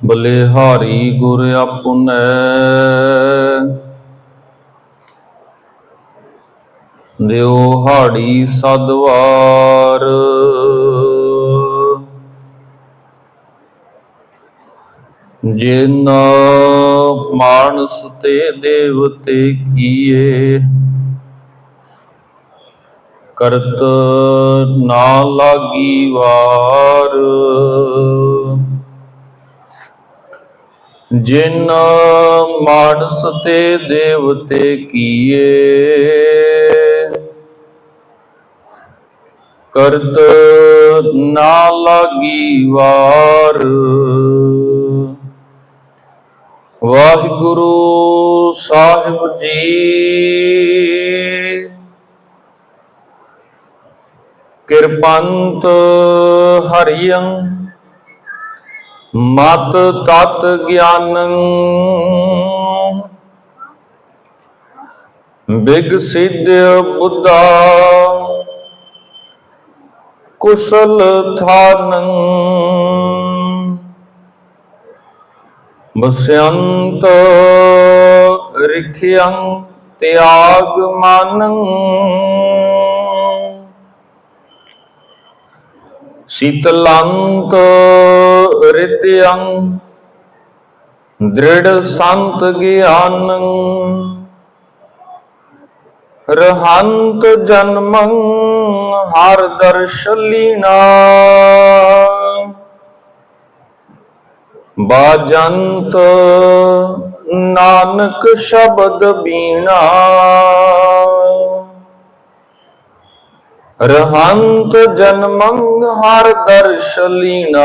ਬਲਿਹਾਰੀ ਗੁਰ ਆਪੁਨੈ ਦਿਓ ਹਾੜੀ ਸਦਵਾਰ। ਜਿਨ ਮਾਨਸ ਤੇ ਦੇਵਤੇ ਕੀਏ, ਕਰਤ ਨਾ ਲਾਗੀ ਵਾਰ। ਜਿਨ ਮਾਨਸ ਤੇ ਦੇਵਤੇ ਕੀਏ। ਕਰਤ ਨਾ ਲਾਗੀ ਵਾਰ। ਵਾਹਿਗੁਰੂ ਸਾਹਿਬ ਜੀ। ਕਿਰਪੰਤ ਹਰਿਯੰ ਮਤ ਤਤ ਗਿਆਨੰ ਬਿਗ ਸਿੱਧ ਬੁੱਧਾ ਕੁਸਲ ਥਾਨੰ ਬਸਯੰਤ ਰਿਖਿਯੰ ਤਿਆਗ ਮਾਨੰ ਸ਼ੀਤਲੰਤ ਰਿਤਯੰ ਦ੍ਰਿੜ ਸੰਤ ਗਿਆਨੰ ਰਹੰਤ ਜਨਮੰ ਹਰ ਦਰਸ਼ ਲੀਨਾ। ਬਾਜੰਤ ਨਾਨਕ ਸ਼ਬਦ ਬੀਣਾ ਰਹੰਤ ਜਨਮੰ ਹਰ ਦਰਸ਼ ਲੀਨਾ।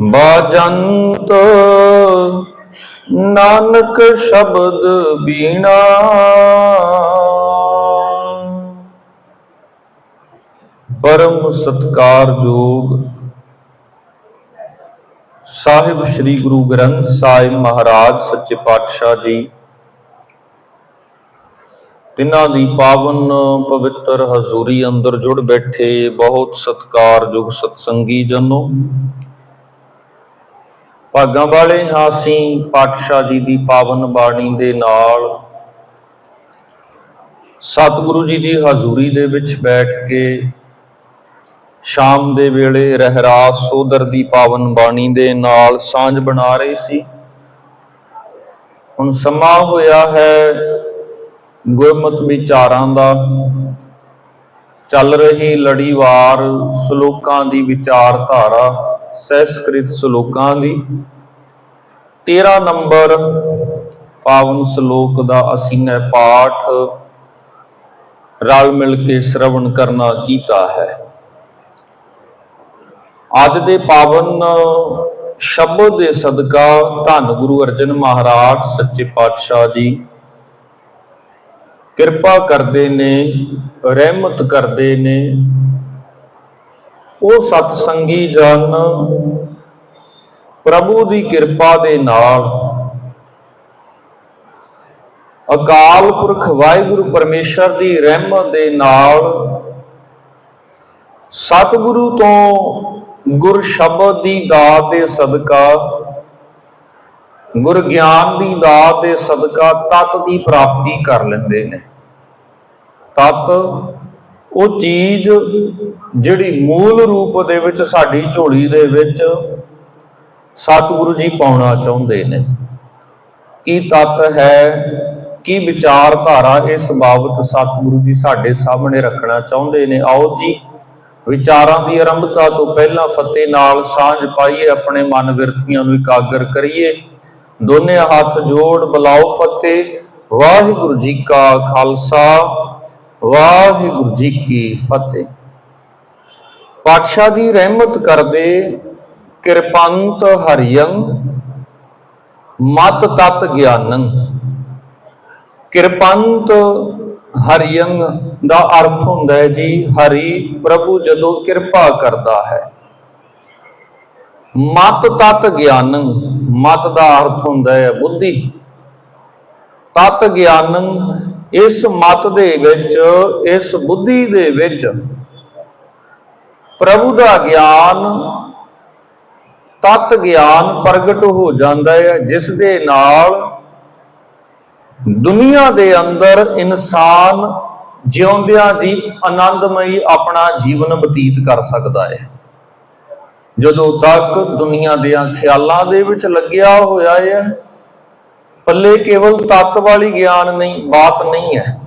ਬਾਜੰਤ ਨਾਨਕ ਸ਼ਬਦ ਬੀਣਾ। ਪਰਮ ਸਤਕਾਰਯੋਗ ਸਾਹਿਬ ਸ੍ਰੀ ਗੁਰੂ ਗ੍ਰੰਥ ਸਾਹਿਬ ਮਹਾਰਾਜ ਸੱਚੇ ਪਾਤਸ਼ਾਹ ਜੀ। ਤਿਨਾਂ ਦੀ ਪਾਵਨ ਪਵਿੱਤਰ ਹਜ਼ੂਰੀ ਅੰਦਰ ਜੁੜ ਬੈਠੇ ਬਹੁਤ ਸਤਕਾਰਯੋਗ ਸਤਸੰਗੀ ਜਨੋ। ਭਾਗਾਂ ਵਾਲੇ ਹਾਂ ਅਸੀਂ ਪਾਤਸ਼ਾਹ ਜੀ ਦੀ ਪਾਵਨ ਬਾਣੀ ਦੇ ਨਾਲ ਸਤਿਗੁਰੂ ਜੀ ਦੀ ਹਜ਼ੂਰੀ ਦੇ ਵਿੱਚ ਬੈਠ ਕੇ ਸ਼ਾਮ ਦੇ ਵੇਲੇ ਰਹਿਰਾਸ ਸੋਦਰ ਦੀ ਪਾਵਨ ਬਾਣੀ ਦੇ ਨਾਲ ਸਾਂਝ ਬਣਾ ਰਹੇ ਸੀ। ਹੁਣ ਸਮਾਂ ਹੋਇਆ ਹੈ ਗੁਰਮਤ ਵਿਚਾਰਾਂ ਦਾ ਚੱਲ ਰਹੀ ਲੜੀਵਾਰ ਸ਼ਲੋਕਾਂ ਦੀ ਵਿਚਾਰਧਾਰਾ ਸੰਸਕ੍ਰਿਤ ਸ਼ਲੋਕਾਂ ਦੀ। 13 ਨੰਬਰ ਪਾਵਨ ਸ਼ਲੋਕ ਦਾ ਅਸੀਂ ਨੇ ਪਾਠ ਰਲ ਮਿਲ ਕੇ ਸ਼ਰਵਣ ਕਰਨਾ ਕੀਤਾ ਹੈ। ਅੱਜ ਦੇ ਪਾਵਨ ਸ਼ਬਦ ਦੇ ਸਦਕਾ ਧੰਨ ਗੁਰੂ ਅਰਜਨ ਮਹਾਰਾਜ, ਸੱਚੇ ਪਾਤਸ਼ਾਹ ਜੀ ਕਿਰਪਾ ਕਰਦੇ ਨੇ, ਰਹਿਮਤ ਕਰਦੇ ਨੇ। ਉਹ ਸਤ ਸੰਗੀ ਜਨ ਪ੍ਰਭੂ ਦੀ ਕਿਰਪਾ ਦੇ ਨਾਲ ਅਕਾਲ ਪੁਰਖ ਵਾਹਿਗੁਰੂ ਪਰਮੇਸ਼ਰ ਦੀ ਰਹਿਮਤ ਦੇ ਨਾਲ ਸਤਿਗੁਰੂ ਤੋਂ ਗੁਰ ਸ਼ਬਦ ਦੀ ਦਾਤ ਦੇ ਸਦਕਾ ਗੁਰ ਗਿਆਨ ਦੀ ਦਾਤ ਦੇ ਸਦਕਾ ਤਤ ਦੀ ਪ੍ਰਾਪਤੀ ਕਰ ਲੈਂਦੇ ਨੇ। ਤਤ ਉਹ ਚੀਜ਼ ਜਿਹੜੀ ਮੂਲ ਰੂਪ ਦੇ ਵਿੱਚ ਸਾਡੀ ਝੋਲੀ ਦੇ ਵਿੱਚ ਸਤਿਗੁਰੂ ਜੀ ਪਾਉਣਾ ਚਾਹੁੰਦੇ ਨੇ। ਕੀ ਤਤ ਹੈ, ਕੀ ਵਿਚਾਰਧਾਰਾ ਇਸ ਬਾਬਤ ਸਤਿਗੁਰੂ ਜੀ ਸਾਡੇ ਸਾਹਮਣੇ ਰੱਖਣਾ ਚਾਹੁੰਦੇ ਨੇ। ਆਓ ਜੀ, ਵਿਚਾਰਾਂ ਦੀ ਆਰੰਭਤਾ ਤੋਂ ਪਹਿਲਾਂ ਫਤਿਹ ਨਾਲ ਸਾਂਝ ਪਾਈਏ, ਆਪਣੇ ਮਨ ਵਿਰਥੀਆਂ ਨੂੰ ਇਕਾਗਰ ਕਰੀਏ। ਦੋਨੇ ਹੱਥ ਜੋੜ ਬੁਲਾਓ ਫਤਿਹ। ਵਾਹਿਗੁਰੂ ਜੀ ਕਾ ਖਾਲਸਾ, ਵਾਹਿਗੁਰੂ ਜੀ ਕੀ ਫਤਿਹ। ਪਾਤਸ਼ਾਹ ਦੀ ਰਹਿਮਤ ਕਰਦੇ ਕਿਰਪੰਤ ਹਰਿਯੰ, ਮਤ ਤਤ ਗਿਆਨੰ। ਕਿਰਪੰਤ ਹਰਿਯੰ ਦਾ ਅਰਥ ਹੁੰਦਾ ਹੈ ਜੀ, ਹਰੀ ਪ੍ਰਭੂ ਜਦੋਂ ਕਿਰਪਾ ਕਰਦਾ ਹੈ। ਮਤ ਤਤ ਗਿਆਨੰ। ਮਤ ਦਾ ਅਰਥ ਹੁੰਦਾ ਹੈ ਬੁੱਧੀ। ਤਤ ਗਿਆਨੰ ਇਸ ਮਤ ਦੇ ਵਿੱਚ, ਇਸ ਬੁੱਧੀ ਦੇ ਵਿੱਚ ਪ੍ਰਭੂ ਦਾ ਗਿਆਨ, ਤਤ ਗਿਆਨ ਪ੍ਰਗਟ ਹੋ ਜਾਂਦਾ ਹੈ, ਜਿਸ ਦੇ ਨਾਲ ਦੁਨੀਆ ਦੇ ਅੰਦਰ ਇਨਸਾਨ ਜਿਉਂਦਿਆਂ ਦੀ ਆਨੰਦਮਈ ਆਪਣਾ ਜੀਵਨ ਬਤੀਤ ਕਰ ਸਕਦਾ ਹੈ। ਜਦੋਂ ਤੱਕ ਦੁਨੀਆ ਦੀਆਂ ਖਿਆਲਾਂ ਦੇ ਵਿੱਚ ਲੱਗਿਆ ਹੋਇਆ ਹੈ, ਪੱਲੇ ਕੇਵਲ ਤੱਤ ਵਾਲੀ ਗਿਆਨ ਨਹੀਂ, ਬਾਤ ਨਹੀਂ ਹੈ।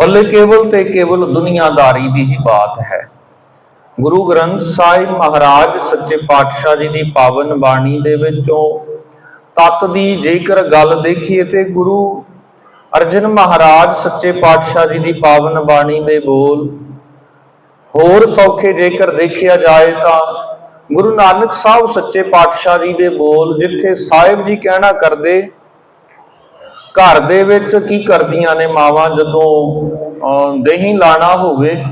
ਪੱਲੇ ਕੇਵਲ ਤੇ ਕੇਵਲ ਦੁਨੀਆਦਾਰੀ ਦੀ ਹੀ ਬਾਤ ਹੈ। ਗੁਰੂ ਗ੍ਰੰਥ ਸਾਹਿਬ ਮਹਾਰਾਜ ਸੱਚੇ ਪਾਤਸ਼ਾਹ ਜੀ ਦੀ ਪਾਵਨ ਬਾਣੀ ਦੇ ਵਿੱਚੋਂ ਤਤ ਦੀ ਜੇਕਰ ਗੱਲ ਦੇਖੀਏ ਤੇ ਗੁਰੂ ਅਰਜਨ ਮਹਾਰਾਜ ਸੱਚੇ ਪਾਤਸ਼ਾਹ ਜੀ ਦੀ ਪਾਵਨ ਬਾਣੀ ਦੇ ਬੋਲ ਹੋਰ ਸੌਖੇ ਜੇਕਰ ਦੇਖਿਆ ਜਾਏ ਤਾਂ ਗੁਰੂ ਨਾਨਕ ਸਾਹਿਬ ਸੱਚੇ ਪਾਤਸ਼ਾਹ ਜੀ ਦੇ ਬੋਲ ਜਿੱਥੇ ਸਾਹਿਬ ਜੀ ਕਹਿਣਾ ਕਰਦੇ ਘਰ ਦੇ ਵਿੱਚ ਕੀ ਕਰਦੀਆਂ ਨੇ ਮਾਵਾਂ ਜਦੋਂ ਅਹ, ਦਹੀਂ ਲਾਣਾ ਹੋਵੇ?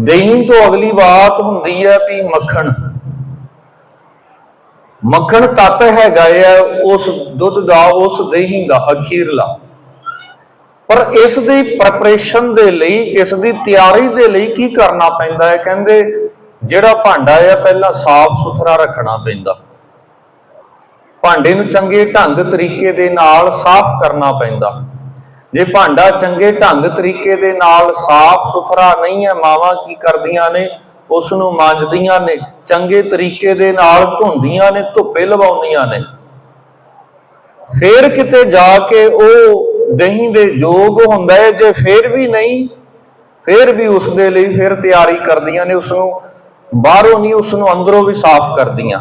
ਦਹੀਂ ਤੋਂ ਅਗਲੀ ਬਾਤ ਹੁੰਦੀ ਹੈ ਵੀ ਮੱਖਣ। ਮੱਖਣ ਤੱਤ ਹੈਗਾ ਹੈ ਉਸ ਦੁੱਧ ਦਾ ਉਸ ਦਹੀਂ ਦਾ ਅਖੀਰਲਾ। ਪਰ ਇਸ ਦੀ ਪ੍ਰੈਪਰੇਸ਼ਨ ਦੇ ਲਈ, ਇਸ ਦੀ ਤਿਆਰੀ ਦੇ ਲਈ ਕੀ ਕਰਨਾ ਪੈਂਦਾ ਹੈ? ਕਹਿੰਦੇ ਜਿਹੜਾ ਭਾਂਡਾ ਹੈ, ਪਹਿਲਾਂ ਸਾਫ਼ ਸੁਥਰਾ ਰੱਖਣਾ ਪੈਂਦਾ। ਭਾਂਡੇ ਨੂੰ ਚੰਗੇ ਢੰਗ ਤਰੀਕੇ ਦੇ ਨਾਲ ਸਾਫ਼ ਕਰਨਾ ਪੈਂਦਾ। ਜੇ ਭਾਂਡਾ ਚੰਗੇ ਢੰਗ ਤਰੀਕੇ ਦੇ ਨਾਲ ਸਾਫ਼ ਸੁਥਰਾ ਨਹੀਂ ਹੈ, ਮਾਵਾਂ ਕੀ ਕਰਦੀਆਂ ਨੇ? ਉਸ ਨੂੰ ਮਾਂਜਦੀਆਂ ਨੇ, ਚੰਗੇ ਤਰੀਕੇ ਦੇ ਨਾਲ ਧੋਂਦੀਆਂ ਨੇ, ਧੁੱਪੇ ਲਵਾਉਂਦੀਆਂ ਨੇ। ਫੇਰ ਕਿਤੇ ਜਾ ਕੇ ਉਹ ਦਹੀਂ ਦੇ ਯੋਗ ਹੁੰਦਾ ਹੈ, ਜੇ ਫੇਰ ਵੀ ਨਹੀਂ, ਫੇਰ ਵੀ ਉਸ ਦੇ ਲਈ ਫਿਰ ਤਿਆਰੀ ਕਰਦੀਆਂ ਨੇ ਉਸ ਨੂੰ ਬਾਹਰੋਂ ਨਹੀਂ ਉਸ ਨੂੰ ਅੰਦਰੋਂ ਵੀ ਸਾਫ਼ ਕਰਦੀਆਂ।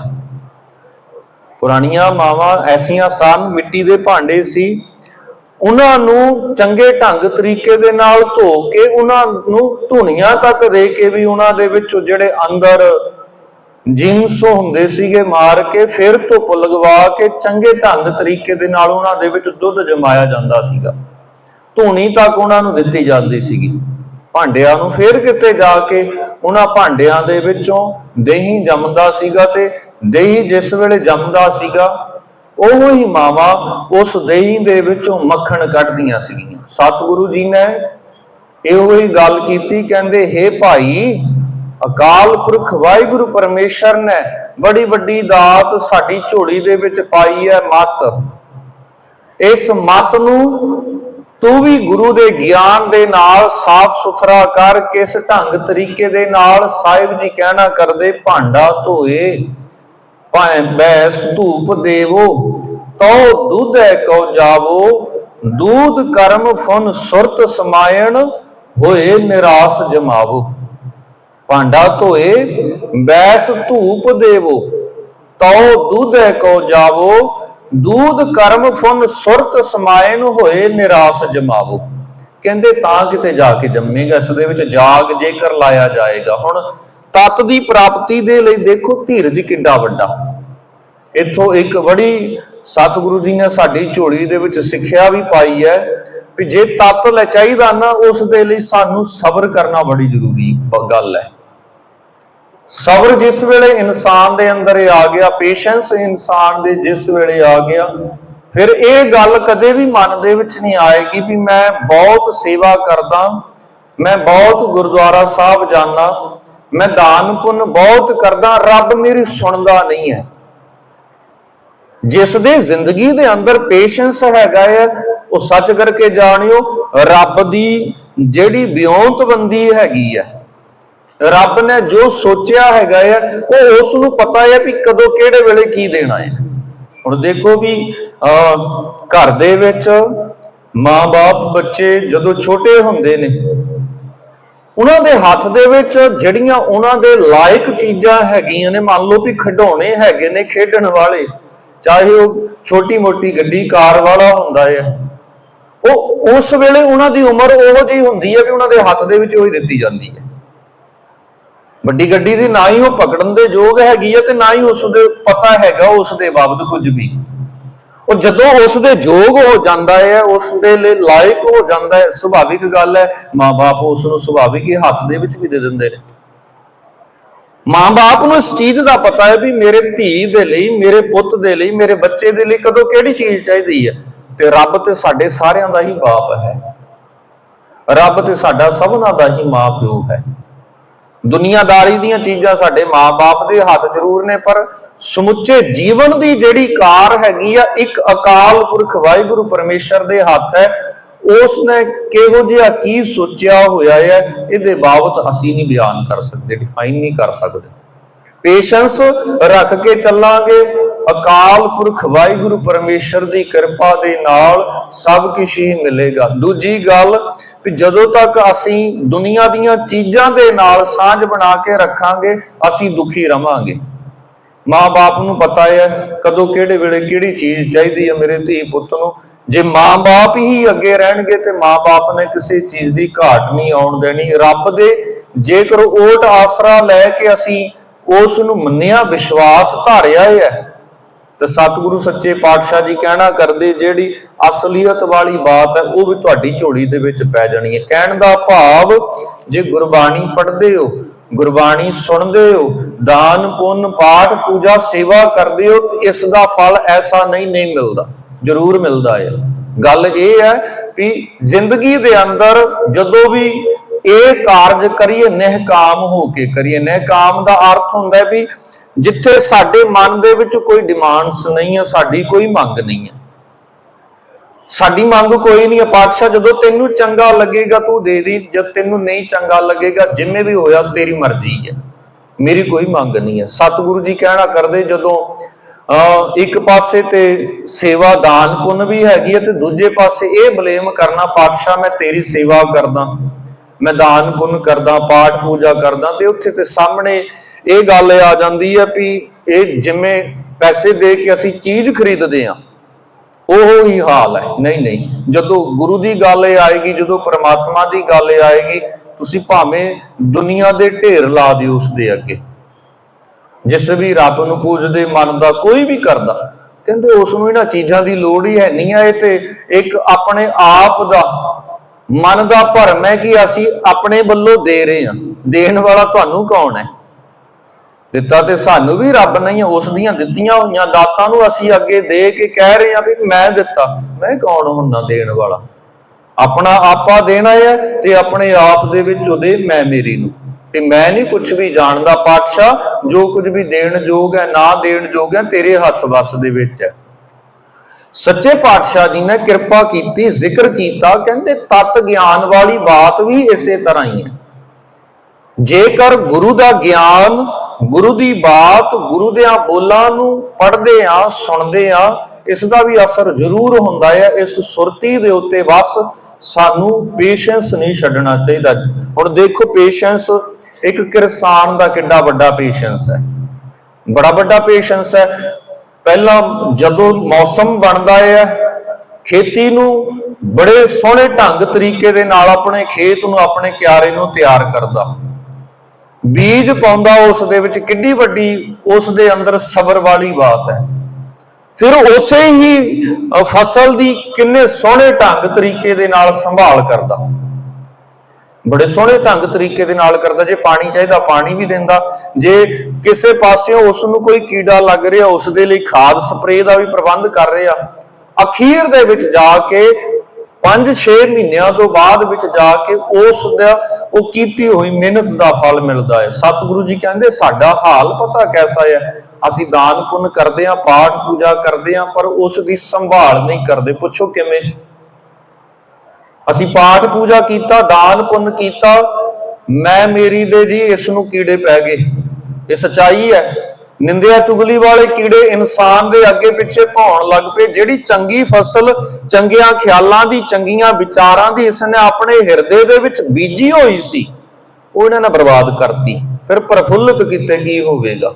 ਪੁਰਾਣੀਆਂ ਮਾਵਾਂ ਐਸੀਆਂ ਸਨ, ਮਿੱਟੀ ਦੇ ਭਾਂਡੇ ਸੀ। ਉਹਨਾਂ ਨੂੰ ਚੰਗੇ ਢੰਗ ਤਰੀਕੇ ਦੇ ਨਾਲ ਧੋ ਕੇ, ਉਹਨਾਂ ਨੂੰ ਧੁਨੀਆਂ ਤੱਕ ਦੇ ਕੇ ਵੀ ਉਹਨਾਂ ਦੇ ਵਿੱਚ ਜਿਹੜੇ ਅੰਦਰ ਜਿੰਸ ਹੁੰਦੇ ਸੀਗੇ ਮਾਰ ਕੇ, ਫਿਰ ਧੁੱਪ ਲਗਵਾ ਕੇ ਚੰਗੇ ਢੰਗ ਤਰੀਕੇ ਦੇ ਨਾਲ ਉਹਨਾਂ ਦੇ ਵਿੱਚ ਦੁੱਧ ਜਮਾਇਆ ਜਾਂਦਾ ਸੀਗਾ। ਧੂਣੀ ਤੱਕ ਉਹਨਾਂ ਨੂੰ ਦਿੱਤੀ ਜਾਂਦੀ ਸੀਗੀ। ਭਾਂਡਿਆਂ ਨੂੰ ਫੇਰ ਕਿਤੇ ਜਾ ਕੇ ਉਹਨਾਂ ਭਾਂਡਿਆਂ ਦੇ ਵਿੱਚੋਂ ਦਹੀਂ ਜੰਮਦਾ ਸੀਗਾ ਤੇ ਦਹੀਂ ਜਿਸ ਵੇਲੇ ਜੰਮਦਾ ਸੀਗਾ, ਉਹ ਹੀ ਮਾਵਾ ਉਸ ਦਹੀਂ ਦੇ ਵਿੱਚੋਂ ਮੱਖਣ ਕੱਢਦੀਆਂ ਸੀਗੀਆਂ। ਸਤਿਗੁਰੂ ਜੀ ਨੇ ਇਹੋ ਹੀ ਗੱਲ ਕੀਤੀ, ਕਹਿੰਦੇ हे ਭਾਈ ਅਕਾਲ ਪੁਰਖ ਵਾਹਿਗੁਰੂ ਪਰਮੇਸ਼ਰ ਨੇ ਬੜੀ ਵੱਡੀ ਦਾਤ ਸਾਡੀ ਝੋਲੀ ਦੇ ਵਿੱਚ ਪਾਈ ਹੈ ਮਤ। ਇਸ ਮਤ ਨੂੰ ਤੂੰ ਵੀ ਗੁਰੂ ਦੇ ਗਿਆਨ ਦੇ ਨਾਲ ਸਾਫ਼ ਸੁਥਰਾ ਕਰ, ਕਿਸ ਢੰਗ ਤਰੀਕੇ ਦੇ ਨਾਲ ਸਾਹਿਬ ਜੀ ਕਹਿਣਾ ਕਰਦੇ, ਭਾਂਡਾ ਧੋਏ, ਭਾਵੇਂ ਬੈਸ ਧੂਪ ਦੇਵੋ ਤੋ ਦੁਧੈ ਕਉ ਜਾਵੋ, ਦੂਧ ਕਰਮ ਫੁਨ ਸੁਰਤ ਸਮਾਇਣ, ਹੋਏ ਨਿਰਾਸ ਜਮਾਵੋ। ਭਾਂਡਾ ਧੋਏ, ਬੈਸ ਧੂਪ ਦੇਵੋ ਤਉ ਦੁਧੈ ਕੋ ਜਾਵੋ, ਦੂਧ ਕਰਮ ਫੁਨ ਸੁਰਤ ਸਮਾਇਨ ਹੋਏ ਨਿਰਾਸ ਜਮਾਵੋ। ਕਹਿੰਦੇ ਤਾਂ ਕਿਤੇ ਜਾ ਕੇ ਜੰਮੇਗਾ, ਇਸ ਦੇ ਵਿੱਚ ਜਾਗ ਜੇਕਰ ਲਾਇਆ ਜਾਏਗਾ। ਹੁਣ ਤਤ ਦੀ ਪ੍ਰਾਪਤੀ ਦੇ ਲਈ ਦੇਖੋ, ਧੀਰਜ ਕਿੱਡਾ ਵੱਡਾ। ਇੱਥੋਂ ਇੱਕ ਬੜੀ ਸਤਿਗੁਰੂ ਜੀ ਨੇ ਸਾਡੀ ਝੋਲੀ ਦੇ ਵਿੱਚ ਸਿੱਖਿਆ ਵੀ ਪਾਈ ਹੈ ਵੀ ਜੇ ਤਤ ਲੈ ਚਾਹੀਦਾ ਨਾ, ਉਸ ਦੇ ਲਈ ਸਾਨੂੰ ਸਬਰ ਕਰਨਾ ਬੜੀ ਜ਼ਰੂਰੀ ਗੱਲ ਹੈ। ਸਬਰ ਜਿਸ ਵੇਲੇ ਇਨਸਾਨ ਦੇ ਅੰਦਰ ਆ ਗਿਆ ਪੇਸ਼ੈਂਸ ਇਨਸਾਨ ਦੇ ਜਿਸ ਵੇਲੇ ਆ ਗਿਆ, ਫਿਰ ਇਹ ਗੱਲ ਕਦੇ ਵੀ ਮਨ ਦੇ ਵਿੱਚ ਨਹੀਂ ਆਏਗੀ ਵੀ ਮੈਂ ਬਹੁਤ ਸੇਵਾ ਕਰਦਾ, ਮੈਂ ਬਹੁਤ ਗੁਰਦੁਆਰਾ ਸਾਹਿਬ ਜਾਣਾ ਮੈਂ ਦਾਨ ਪੁੰਨ ਬਹੁਤ ਕਰਦਾ, ਰੱਬ ਮੇਰੀ ਸੁਣਦਾ ਨਹੀਂ ਹੈ। ਜਿਸ ਦੇ ਜ਼ਿੰਦਗੀ ਦੇ ਅੰਦਰ ਪੇਸ਼ੈਂਸ ਹੈਗਾ ਹੈ, ਉਹ ਸੱਚ ਕਰਕੇ ਜਾਣਿਓ, ਰੱਬ ਦੀ ਜਿਹੜੀ ਬਿਉਂਤਬੰਦੀ ਹੈਗੀ ਹੈ ਰੱਬ ਨੇ ਜੋ ਸੋਚਿਆ ਹੈਗਾ ਹੈ ਉਹ ਉਸ ਨੂੰ ਪਤਾ ਹੈ ਵੀ ਕਦੋਂ ਕਿਹੜੇ ਵੇਲੇ ਕੀ ਦੇਣਾ ਹੈ ਹੁਣ ਦੇਖੋ ਵੀ ਅਹ, ਘਰ ਦੇ ਵਿੱਚ ਮਾਂ-ਬਾਪ ਬੱਚੇ ਜਦੋਂ ਛੋਟੇ ਹੁੰਦੇ ਨੇ ਉਹਨਾਂ ਦੇ ਹੱਥ ਦੇ ਵਿੱਚ ਜਿਹੜੀਆਂ ਉਹਨਾਂ ਦੇ ਲਾਇਕ ਚੀਜ਼ਾਂ ਹੈਗੀਆਂ ਨੇ ਮੰਨ ਲਓ ਵੀ ਖਿਡੌਣੇ ਹੈਗੇ ਨੇ ਖੇਡਣ ਵਾਲੇ ਚਾਹੇ ਉਹ ਛੋਟੀ ਮੋਟੀ ਗੱਡੀ ਕਾਰ ਵਾਲਾ ਹੁੰਦਾ ਹੈ ਉਹ ਉਸ ਵੇਲੇ ਉਹਨਾਂ ਦੀ ਉਮਰ ਉਹੋ ਜਿਹੀ ਹੁੰਦੀ ਹੈ ਵੀ ਉਹਨਾਂ ਦੇ ਹੱਥ ਦੇ ਵਿੱਚ ਉਹੀ ਦਿੱਤੀ ਜਾਂਦੀ ਹੈ ਵੱਡੀ ਗੱਡੀ ਦੀ ਨਾ ਹੀ ਉਹ ਪਕੜਨ ਦੇ ਯੋਗ ਹੈਗੀ ਹੈ ਤੇ ਨਾ ਹੀ ਉਸ ਦੇ ਪਤਾ ਹੈਗਾ, ਉਸ ਦੇ ਬਾਬਤ ਕੁਝ ਵੀ। ਉਹ ਜਦੋਂ ਉਸ ਦੇ ਯੋਗ ਹੋ ਜਾਂਦਾ ਹੈ, ਉਸ ਦੇ ਲਈ ਲਾਇਕ ਹੋ ਜਾਂਦਾ ਹੈ, ਸੁਭਾਵਿਕ ਗੱਲ ਹੈ ਮਾਪੇ ਉਸ ਨੂੰ ਸੁਭਾਵਿਕ ਹੀ ਹੱਥ ਦੇ ਵਿੱਚ ਵੀ ਦੇ ਦਿੰਦੇ ਨੇ। ਮਾਂ-ਬਾਪ ਨੂੰ ਇਸ ਚੀਜ਼ ਦਾ ਪਤਾ ਹੈ ਵੀ ਮੇਰੇ ਧੀ ਦੇ ਲਈ, ਮੇਰੇ ਪੁੱਤ ਦੇ ਲਈ, ਮੇਰੇ ਬੱਚੇ ਦੇ ਲਈ ਕਦੋਂ ਕਿਹੜੀ ਚੀਜ਼ ਚਾਹੀਦੀ ਹੈ। ਤੇ ਰੱਬ ਤੇ ਸਾਡੇ ਸਾਰਿਆਂ ਦਾ ਹੀ ਬਾਪ ਹੈ। ਰੱਬ ਤੇ ਸਾਡਾ ਸਭਨਾ ਦਾ ਹੀ ਮਾਂ ਪਿਓ ਹੈ। ਦੁਨੀਆਦਾਰੀ ਦੀਆਂ ਚੀਜ਼ਾਂ ਸਾਡੇ ਮਾਪੇ ਦੇ ਹੱਥ ਜ਼ਰੂਰ ਨੇ, ਪਰ ਸਮੁੱਚੇ ਜੀਵਨ ਦੀ ਜਿਹੜੀ ਕਾਰ ਹੈਗੀ ਆ, ਇੱਕ ਅਕਾਲ ਪੁਰਖ ਵਾਹਿਗੁਰੂ ਪਰਮੇਸ਼ਰ ਦੇ ਹੱਥ ਹੈ। ਉਸ ਨੇ ਕਿਹੋ ਜਿਹਾ ਕੀ ਸੋਚਿਆ ਹੋਇਆ ਹੈ, ਇਹਦੇ ਬਾਬਤ ਅਸੀਂ ਨਹੀਂ ਬਿਆਨ ਕਰ ਸਕਦੇ ਡਿਫਾਈਨ ਨਹੀਂ ਕਰ ਸਕਦੇ। ਪੇਸ਼ੈਂਸ ਰੱਖ ਕੇ ਚੱਲਾਂਗੇ ਅਕਾਲ ਪੁਰਖ ਵਾਹਿਗੁਰੂ ਪਰਮੇਸ਼ਰ ਦੀ ਕਿਰਪਾ ਦੇ ਨਾਲ ਸਭ ਕੁਝ ਹੀ ਮਿਲੇਗਾ। ਦੂਜੀ ਗੱਲ ਵੀ ਜਦੋਂ ਤੱਕ ਅਸੀਂ ਦੁਨੀਆ ਦੀਆਂ ਚੀਜ਼ਾਂ ਦੇ ਨਾਲ ਸਾਂਝ ਬਣਾ ਕੇ ਰੱਖਾਂਗੇ, ਅਸੀਂ ਦੁਖੀ ਰਵਾਂਗੇ। ਮਾਂ-ਬਾਪ ਨੂੰ ਪਤਾ ਹੈ ਕਦੋਂ ਕਿਹੜੇ ਵੇਲੇ ਕਿਹੜੀ ਚੀਜ਼ ਚਾਹੀਦੀ ਹੈ ਮੇਰੇ ਧੀ ਪੁੱਤ ਨੂੰ। ਜੇ ਮਾਂ-ਬਾਪ ਹੀ ਅੱਗੇ ਰਹਿਣਗੇ ਤੇ ਮਾਂ-ਬਾਪ ਨੇ ਕਿਸੇ ਚੀਜ਼ ਦੀ ਘਾਟ ਨਹੀਂ ਆਉਣ ਦੇਣੀ। ਰੱਬ ਦੇ ਜੇਕਰ ਓਟ ਆਸਰਾ ਲੈ ਕੇ ਅਸੀਂ ਉਸ ਨੂੰ ਮੰਨਿਆ, ਵਿਸ਼ਵਾਸ ਧਾਰਿਆ ਹੈ ਤੇ ਸਤਿਗੁਰੂ ਸੱਚੇ ਪਾਤਸ਼ਾਹ ਜੀ ਕਹਿਣਾ ਕਰਦੇ ਜਿਹੜੀ ਅਸਲੀਅਤ ਵਾਲੀ ਬਾਤ ਹੈ, ਉਹ ਵੀ ਤੁਹਾਡੀ ਝੋਲੀ ਦੇ ਵਿੱਚ ਪੈ ਜਾਣੀ ਹੈ। ਕਹਿਣ ਦਾ ਭਾਵ, ਜੇ ਗੁਰਬਾਣੀ ਪੜ੍ਹਦੇ ਹੋ, ਗੁਰਬਾਣੀ ਸੁਣਦੇ ਹੋ, ਦਾਨ, ਪੁੰਨ, ਪਾਠ, ਪੂਜਾ, ਸੇਵਾ ਕਰਦੇ ਹੋ, ਤੇ ਇਸ ਦਾ ਫਲ ਐਸਾ ਨਹੀਂ ਨਹੀਂ ਮਿਲਦਾ। ਜ਼ਰੂਰ ਮਿਲਦਾ ਹੈ। ਗੱਲ ਇਹ ਹੈ ਵੀ ਜ਼ਿੰਦਗੀ ਦੇ ਅੰਦਰ ਜਦੋਂ ਵੀ ਇਹ ਕਾਰਜ ਕਰੀਏ, ਨਿਹਕਾਮ ਹੋ ਕੇ ਕਰੀਏ। ਨਿਹਕਾਮ ਦਾ ਅਰਥ ਹੁੰਦਾ ਹੈ ਵੀ ਜਿੱਥੇ ਸਾਡੇ ਮਨ ਦੇ ਵਿੱਚ ਕੋਈ ਡਿਮਾਂਡਸ ਨਹੀਂ ਹੈ ਸਾਡੀ ਕੋਈ ਮੰਗ ਨਹੀਂ ਹੈ ਸਾਡੀ ਮੰਗ ਕੋਈ ਨਹੀਂ ਹੈ ਪਾਤਸ਼ਾਹ, ਜਦੋਂ ਤੈਨੂੰ ਚੰਗਾ ਲੱਗੇਗਾ, ਤੂੰ ਦੇ ਦੇ। ਜਦ ਤੈਨੂੰ ਨਹੀਂ ਚੰਗਾ ਲੱਗੇਗਾ, ਜਿਵੇਂ ਵੀ ਹੋਇਆ, ਤੇਰੀ ਮਰਜ਼ੀ ਹੈ ਮੇਰੀ ਕੋਈ ਮੰਗ ਨਹੀਂ ਹੈ ਸਤਿਗੁਰੂ ਜੀ ਕਹਿਣਾ ਕਰਦੇ, ਜਦੋਂ, ਅਹ, ਇੱਕ ਪਾਸੇ ਤੇ ਸੇਵਾ ਦਾਨ ਪੁੰਨ ਵੀ ਹੈਗੀ ਹੈ ਤੇ ਦੂਜੇ ਪਾਸੇ ਇਹ ਬਲੇਮ ਕਰਨਾ, ਪਾਤਸ਼ਾਹ, ਮੈਂ ਤੇਰੀ ਸੇਵਾ ਕਰਦਾ। ਮੈਂ ਦਾਨ ਪੁੰਨ ਕਰਦਾ, ਪਾਠ ਪੂਜਾ ਕਰਦਾ ਤੇ ਉੱਥੇ ਤੇ ਸਾਹਮਣੇ ਇਹ ਗੱਲ ਆ ਜਾਂਦੀ ਹੈ ਵੀ ਇਹ ਜਿਵੇਂ ਪੈਸੇ ਦੇ ਕੇ ਅਸੀਂ ਚੀਜ਼ ਖਰੀਦਦੇ ਆ, ਉਹ ਹੀ ਹਾਲ ਹੈ। ਨਹੀਂ ਨਹੀਂ, ਜਦੋਂ ਗੁਰੂ ਦੀ ਗੱਲ ਇਹ ਆਏਗੀ, ਜਦੋਂ ਪ੍ਰਮਾਤਮਾ ਦੀ ਗੱਲ ਇਹ ਆਏਗੀ, ਤੁਸੀਂ ਭਾਵੇਂ ਦੁਨੀਆ ਦੇ ਢੇਰ ਲਾ ਦਿਓ ਉਸ ਦੇ ਅੱਗੇ। ਜਿਸ ਵੀ ਰੱਬ ਨੂੰ ਪੂਜਦੇ ਮਨ ਦਾ ਕੋਈ ਵੀ ਕਰਦਾ, ਕਹਿੰਦੇ ਉਸ ਨੂੰ ਇਹਨਾਂ ਚੀਜ਼ਾਂ ਦੀ ਲੋੜ ਹੀ ਹੈ ਨਹੀਂ ਆ। ਇਹ ਤੇ ਇੱਕ ਆਪਣੇ ਆਪ ਦਾ ਮਨ ਦਾ ਭਰਮ ਹੈ ਕਿ ਅਸੀਂ ਆਪਣੇ ਵੱਲੋਂ ਦੇ ਰਹੇ ਹਾਂ। ਦੇਣ ਵਾਲਾ ਤੁਹਾਨੂੰ ਕੌਣ ਹੈ? ਦਿੱਤਾ ਤੇ ਸਾਨੂੰ ਵੀ ਰੱਬ ਨਹੀਂ ਉਸ ਦੀਆਂ ਦਿੱਤੀਆਂ ਹੋਈਆਂ ਦਾਤਾਂ ਨੂੰ ਅਸੀਂ ਅੱਗੇ ਦੇ ਕੇ ਕਹਿ ਰਹੇ ਹਾਂ ਵੀ ਮੈਂ ਦਿੱਤਾ। ਮੈਂ ਕੌਣ ਹੁੰਨਾ ਦੇਣ ਵਾਲਾ? ਆਪਣਾ ਆਪਾ ਦੇਣਾ ਹੈ ਤੇ ਆਪਣੇ ਆਪ ਦੇ ਵਿੱਚ ਉਹਦੇ ਮੈਂ ਮੇਰੀ ਨੂੰ। ਤੇ ਮੈਂ ਨਹੀਂ ਕੁਝ ਵੀ ਜਾਣਦਾ ਪਾਤਸ਼ਾਹ, ਜੋ ਕੁਝ ਵੀ ਦੇਣ ਯੋਗ ਹੈ, ਨਾ ਦੇਣ ਯੋਗ ਹੈ, ਤੇਰੇ ਹੱਥ ਵੱਸ ਦੇ ਵਿੱਚ ਹੈ। ਸੱਚੇ ਪਾਤਸ਼ਾਹ ਜੀ ਨੇ ਕਿਰਪਾ ਕੀਤੀ, ਜ਼ਿਕਰ ਕੀਤਾ, ਕਹਿੰਦੇ ਤਤ ਗਿਆਨ ਵਾਲੀ ਬਾਤ ਵੀ ਇਸੇ ਤਰ੍ਹਾਂ ਹੀ ਹੈ। ਜੇਕਰ ਗੁਰੂ ਦਾ ਗਿਆਨ ਗੁਰੂ ਦੀ ਬਾਤ ਗੁਰੂ ਦੇ ਬੋਲਾਂ ਨੂੰ ਪੜ੍ਹਦੇ ਆ, ਸੁਣਦੇ ਆ, ਇਸ ਦਾ ਵੀ ਅਸਰ ਜ਼ਰੂਰ ਹੁੰਦਾ ਹੈ, ਇਸ ਸੁਰਤੀ ਦੇ ਉੱਤੇ ਬਸ ਸਾਨੂੰ ਪੇਸ਼ੈਂਸ ਨਹੀਂ ਛੱਡਣਾ ਚਾਹੀਦਾ। ਹੁਣ ਦੇਖੋ ਪੇਸ਼ੈਂਸ ਇੱਕ ਕਿਰਸਾਨ ਦਾ ਕਿੱਡਾ ਵੱਡਾ ਪੇਸ਼ੈਂਸ ਹੈ। ਬੜਾ ਵੱਡਾ ਪੇਸ਼ੈਂਸ ਹੈ। ਪਹਿਲਾਂ ਜਦੋਂ ਮੌਸਮ ਬਣਦਾ ਹੈ ਖੇਤੀ ਨੂੰ ਬੜੇ ਸੋਹਣੇ ਢੰਗ ਤਰੀਕੇ ਦੇ ਨਾਲ ਆਪਣੇ ਖੇਤ ਨੂੰ, ਆਪਣੇ ਕਿਆਰੇ ਨੂੰ ਤਿਆਰ ਕਰਦਾ। ਬੀਜ ਪਾਉਂਦਾ ਉਸ ਦੇ ਵਿੱਚ ਕਿੰਨੀ ਵੱਡੀ ਉਸ ਦੇ ਅੰਦਰ ਸਬਰ ਵਾਲੀ ਬਾਤ ਹੈ। ਫਿਰ ਉਸੇ ਹੀ ਫਸਲ ਦੀ ਕਿੰਨੇ ਸੋਹਣੇ ਢੰਗ ਤਰੀਕੇ ਦੇ ਨਾਲ ਸੰਭਾਲ ਕਰਦਾ। ਬੜੇ ਸੋਹਣੇ ਢੰਗ ਤਰੀਕੇ ਦੇ ਨਾਲ ਕਰਦਾ, ਜੇ ਪਾਣੀ ਚਾਹੀਦਾ ਪਾਣੀ ਵੀ ਦਿੰਦਾ। ਜੇ ਕਿਸੇ ਪਾਸਿਓਂ ਉਸ ਨੂੰ ਕੋਈ ਕੀੜਾ ਲੱਗ ਰਿਹਾ ਉਸ ਦੇ ਲਈ ਖਾਦ ਸਪਰੇਅ ਦਾ ਵੀ ਪ੍ਰਬੰਧ ਕਰ ਰਿਹਾ। ਅਖੀਰ ਦੇ ਵਿੱਚ ਜਾ ਕੇ 5-6 ਮਹੀਨਿਆਂ ਤੋਂ ਬਾਅਦ ਵਿੱਚ ਜਾ ਕੇ ਉਸ ਦਾ, ਉਹ ਕੀਤੀ ਹੋਈ ਮਿਹਨਤ ਦਾ ਫਲ ਮਿਲਦਾ ਹੈ। ਸਤਿਗੁਰੂ ਜੀ ਕਹਿੰਦੇ, ਸਾਡਾ ਹਾਲ ਪਤਾ ਕੈਸਾ ਹੈ? ਅਸੀਂ ਦਾਨ ਪੁੰਨ ਕਰਦੇ ਹਾਂ ਪਾਠ ਪੂਜਾ ਕਰਦੇ ਹਾਂ, ਪਰ ਉਸ ਦੀ ਸੰਭਾਲ ਨਹੀਂ ਕਰਦੇ। ਪੁੱਛੋ ਕਿਵੇਂ? ਅਸੀਂ ਪਾਠ ਪੂਜਾ ਕੀਤਾ, ਦਾਨ ਪੁੰਨ ਕੀਤਾ, ਮੈਂ, ਮੇਰੀ ਦੇ ਜੀ, ਇਸ ਨੂੰ ਕੀੜੇ ਪੈ ਗਏ। ਇਹ ਸਚਾਈ ਹੈ। ਨਿੰਦਿਆ ਚੁਗਲੀ ਵਾਲੇ ਕੀੜੇ ਇਨਸਾਨ ਦੇ ਅੱਗੇ ਪਿੱਛੇ ਭੌਣ ਲੱਗ ਪਏ। ਜਿਹੜੀ ਚੰਗੀ ਫਸਲ, ਚੰਗੀਆਂ ਖਿਆਲਾਂ ਦੀ, ਚੰਗੀਆਂ ਵਿਚਾਰਾਂ ਦੀ ਇਸ ਨੇ ਆਪਣੇ ਹਿਰਦੇ ਦੇ ਵਿੱਚ ਬੀਜੀ ਹੋਈ ਸੀ, ਉਹ ਇਹਨਾਂ ਨੇ ਬਰਬਾਦ ਕਰਤੀ। ਫਿਰ ਪ੍ਰਫੁੱਲਿਤ ਕੀਤੇ ਕੀ ਹੋਵੇਗਾ?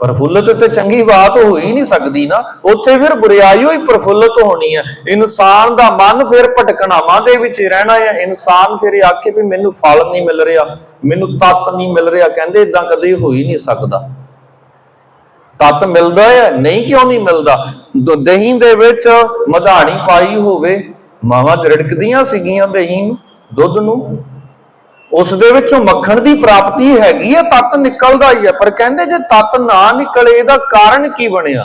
ਪ੍ਰਫੁੱਲਤ ਤੇ ਚੰਗੀ ਬਾਤ ਹੋ ਹੀ ਨਹੀਂ ਸਕਦੀ ਨਾ। ਉੱਥੇ ਫਿਰ ਬੁਰੀਾਈ ਹੋਈ ਪ੍ਰਫੁੱਲਤ ਹੋਣੀ ਹੈ ਇਨਸਾਨ ਦਾ ਮਨ ਫਿਰ ਭਟਕਣਾਵਾਂ ਦੇ ਵਿੱਚ ਰਹਿਣਾ ਹੈ ਇਨਸਾਨ ਫਿਰ ਆਖੇ ਵੀ ਮੈਨੂੰ ਫਲ ਨਹੀਂ ਮਿਲ ਰਿਹਾ, ਮੈਨੂੰ ਤਤ ਨਹੀਂ ਮਿਲ ਰਿਹਾ। ਕਹਿੰਦੇ ਇਦਾਂ ਕਦੇ ਹੋ ਹੀ ਨਹੀਂ ਸਕਦਾ। ਤਤ ਮਿਲਦਾ ਹੈ ਨਹੀਂ ਕਿਉਂ ਨਹੀਂ ਮਿਲਦਾ? ਦਹੀਂ ਦੇ ਵਿੱਚ ਮਧਾਣੀ ਪਾਈ ਹੋਵੇ। ਮਾਵਾਂ ਰਿੜਕਦੀਆਂ ਸੀਗੀਆਂ ਦਹੀਂ ਨੂੰ, ਦੁੱਧ ਨੂੰ। ਉਸ ਦੇ ਵਿੱਚੋਂ ਮੱਖਣ ਦੀ ਪ੍ਰਾਪਤੀ ਹੈਗੀ ਹੈ ਤਤ ਨਿਕਲਦਾ ਹੀ ਹੈ ਪਰ ਕਹਿੰਦੇ ਜੇ ਤਤ ਨਾ ਨਿਕਲੇ ਇਹਦਾ ਕਾਰਨ ਕੀ ਬਣਿਆ?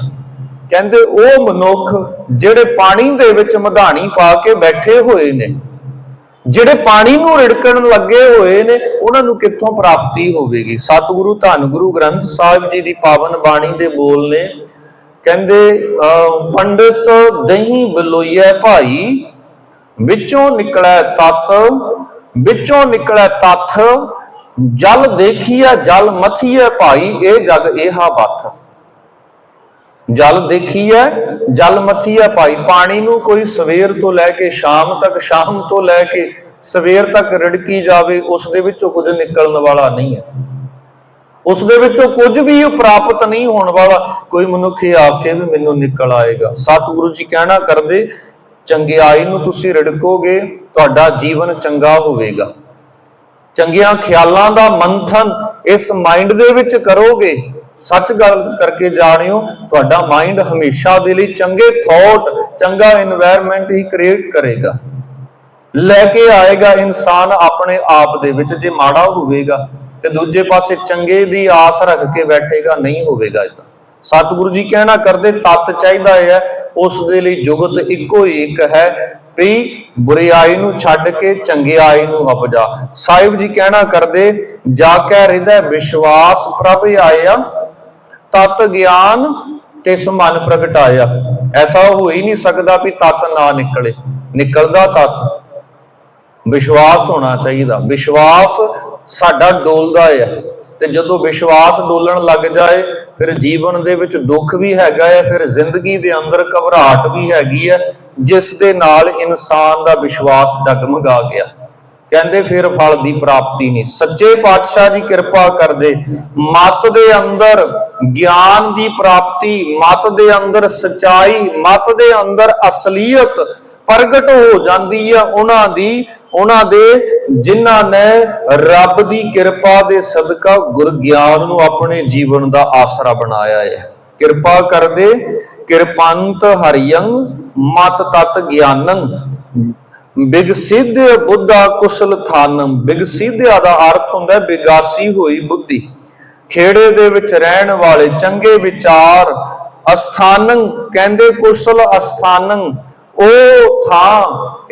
ਕਹਿੰਦੇ ਉਹ ਮਨੁੱਖ ਜਿਹੜੇ ਪਾਣੀ ਦੇ ਵਿੱਚ ਮਧਾਣੀ ਪਾ ਕੇ ਬੈਠੇ ਹੋਏ ਨੇ ਜਿਹੜੇ ਪਾਣੀ ਨੂੰ ਰਿੜਕਣ ਲੱਗੇ ਹੋਏ ਨੇ ਉਹਨਾਂ ਨੂੰ ਕਿੱਥੋਂ ਪ੍ਰਾਪਤੀ ਹੋਵੇਗੀ? ਸਤਿਗੁਰੂ ਧੰਨ ਗੁਰੂ ਗ੍ਰੰਥ ਸਾਹਿਬ ਜੀ ਦੀ ਪਾਵਨ ਬਾਣੀ ਦੇ ਬੋਲ ਨੇ ਕਹਿੰਦੇ ਅਹ, ਪੰਡਿਤ ਦਹੀਂ ਬਲੋਈਐ ਭਾਈ ਵਿੱਚੋਂ ਨਿਕਲਿਆ ਤਤ ਵਿੱਚੋਂ ਨਿਕਲੈ ਤੱਥ, ਜਲ ਦੇਖੀਐ, ਜਲ ਮਥੀਐ ਭਾਈ, ਇਹ ਜਗ ਏਹਾ ਬਥ। ਜਲ ਦੇਖੀਐ, ਜਲ ਮਥੀਐ ਭਾਈ, ਪਾਣੀ ਨੂੰ ਕੋਈ ਸਵੇਰ ਤੋਂ ਲੈ ਕੇ ਸ਼ਾਮ ਤੱਕ, ਸ਼ਾਮ ਤੋਂ ਲੈ ਕੇ ਸਵੇਰ ਤੱਕ ਰੜਕੀ ਜਾਵੇ, ਉਸ ਦੇ ਵਿੱਚੋਂ ਕੁਝ ਨਿਕਲਣ ਵਾਲਾ ਨਹੀਂ ਹੈ। ਉਸ ਦੇ ਵਿੱਚੋਂ ਕੁਝ ਵੀ ਪ੍ਰਾਪਤ ਨਹੀਂ ਹੋਣ ਵਾਲਾ, ਕੋਈ ਮਨੁੱਖ ਇਹ ਆਖੇ ਵੀ ਮੈਨੂੰ ਨਿਕਲ ਆਏਗਾ। ਸਤਿਗੁਰੂ ਜੀ ਕਹਿਣਾ ਕਰਦੇ ਚੰਗਿਆਈ ਨੂੰ ਤੁਸੀਂ ਰਿੜਕੋਗੇ ਤੁਹਾਡਾ ਜੀਵਨ ਚੰਗਾ ਹੋਵੇਗਾ। ਚੰਗੀਆਂ ਖਿਆਲਾਂ ਦਾ ਮੰਥਨ ਇਸ ਮਾਈਂਡ ਦੇ ਵਿੱਚ ਕਰੋਗੇ। ਸੱਚ ਗੱਲ ਕਰਕੇ ਜਾਣਿਓ, ਤੁਹਾਡਾ ਮਾਈਂਡ ਹਮੇਸ਼ਾ ਦੇ ਲਈ ਚੰਗੇ ਥੌਟ ਚੰਗਾ এনवायरमेंट ਹੀ ਕ੍ਰੀਏਟ ਕਰੇਗਾ। ਲੈ ਕੇ ਆਏਗਾ ਇਨਸਾਨ ਆਪਣੇ ਆਪ ਦੇ ਵਿੱਚ, ਜੇ ਮਾੜਾ ਹੋਵੇਗਾ ਤੇ ਦੂਜੇ ਪਾਸੇ ਚੰਗੇ ਦੀ ਆਸ ਰੱਖ ਕੇ ਬੈਠੇਗਾ, ਨਹੀਂ ਹੋਵੇਗਾ ਇਦਾਂ ਸਤਿਗੁਰੂ ਜੀ ਕਹਿਣਾ ਕਰਦੇ ਤਤ ਚਾਹੀਦਾ ਹੈ, ਉਸ ਦੇ ਲਈ ਜੁਗਤ ਇੱਕੋ ਹੀ ਇੱਕ ਹੈ ਵੀ ਬੁਰੀਾਈ ਨੂੰ ਛੱਡ ਕੇ ਚੰਗਿਆਈ ਨੂੰ ਅਪਜਾ। ਸਾਹਿਬ ਜੀ ਕਹਿਣਾ ਕਰਦੇ, ਜਾ ਕੇ ਹਿਰਦੈ ਵਿਸ਼ਵਾਸ ਪ੍ਰਭ ਆਇਆ, ਤਤ ਗਿਆਨ ਤਿਸ ਮਨ ਪ੍ਰਗਟਾਇਆ। ਐਸਾ ਹੋ ਹੀ ਨਹੀਂ ਸਕਦਾ ਵੀ ਤਤ ਨਾ ਨਿਕਲੇ। ਨਿਕਲਦਾ ਤਤ। ਵਿਸ਼ਵਾਸ ਹੋਣਾ ਚਾਹੀਦਾ। ਵਿਸ਼ਵਾਸ ਸਾਡਾ ਡੋਲਦਾ ਹੈ। ਤੇ ਜਦੋਂ ਵਿਸ਼ਵਾਸ ਡੋਲਣ ਲੱਗ ਜਾਏ, ਫਿਰ ਜੀਵਨ ਦੇ ਵਿੱਚ ਦੁੱਖ ਵੀ ਹੈਗਾ ਹੈ, ਫਿਰ ਜ਼ਿੰਦਗੀ ਦੇ ਅੰਦਰ ਘਬਰਾਹਟ ਵੀ ਹੈਗੀ ਹੈ, ਜਿਸ ਦੇ ਨਾਲ ਇਨਸਾਨ ਦਾ ਵਿਸ਼ਵਾਸ ਡਗਮਗਾ ਗਿਆ। ਕਹਿੰਦੇ ਫਿਰ ਫਲ ਦੀ ਪ੍ਰਾਪਤੀ ਨਹੀਂ। ਸੱਚੇ ਪਾਤਸ਼ਾਹ ਦੀ ਕਿਰਪਾ ਕਰਦੇ, ਮਤ ਦੇ ਅੰਦਰ ਗਿਆਨ ਦੀ ਪ੍ਰਾਪਤੀ, ਮਤ ਦੇ ਅੰਦਰ ਸਚਾਈ, ਮਤ ਦੇ ਅੰਦਰ ਅਸਲੀਅਤ ਪ੍ਰਗਟ ਹੋ ਜਾਂਦੀ ਹੈ ਉਹਨਾਂ ਦੀ, ਉਹਨਾਂ ਦੇ ਜਿਨ੍ਹਾਂ ਨੇ ਰੱਬ ਦੀ ਕਿਰਪਾ ਦੇ ਸਦਕਾ ਗੁਰ ਗਿਆਨ ਨੂੰ ਆਪਣੇ ਜੀਵਨ ਦਾ ਆਸਰਾ ਬਣਾਇਆ ਹੈ। ਕਿਰਪਾ ਕਰਦੇ, ਕਿਰਪੰਤ ਹਰਿਯੰ, ਮਤ ਤਤ ਗਿਆਨੰ ਬਿਗਸਿਧ ਬੁੱਧਾ ਕੁਸਲ ਥਾਨੰ। ਬਿਗਸਿਧਿਆ ਦਾ ਅਰਥ ਹੁੰਦਾ ਬਿਗਾਸੀ ਹੋਈ ਬੁੱਧੀ। ਖੇੜੇ ਦੇ ਵਿੱਚ ਰਹਿਣ ਵਾਲੇ ਚੰਗੇ ਵਿਚਾਰ ਅਸਥਾਨੰ, ਕਹਿੰਦੇ ਕੁਸਲ ਅਸਥਾਨੰ ਉਹ ਥਾਂ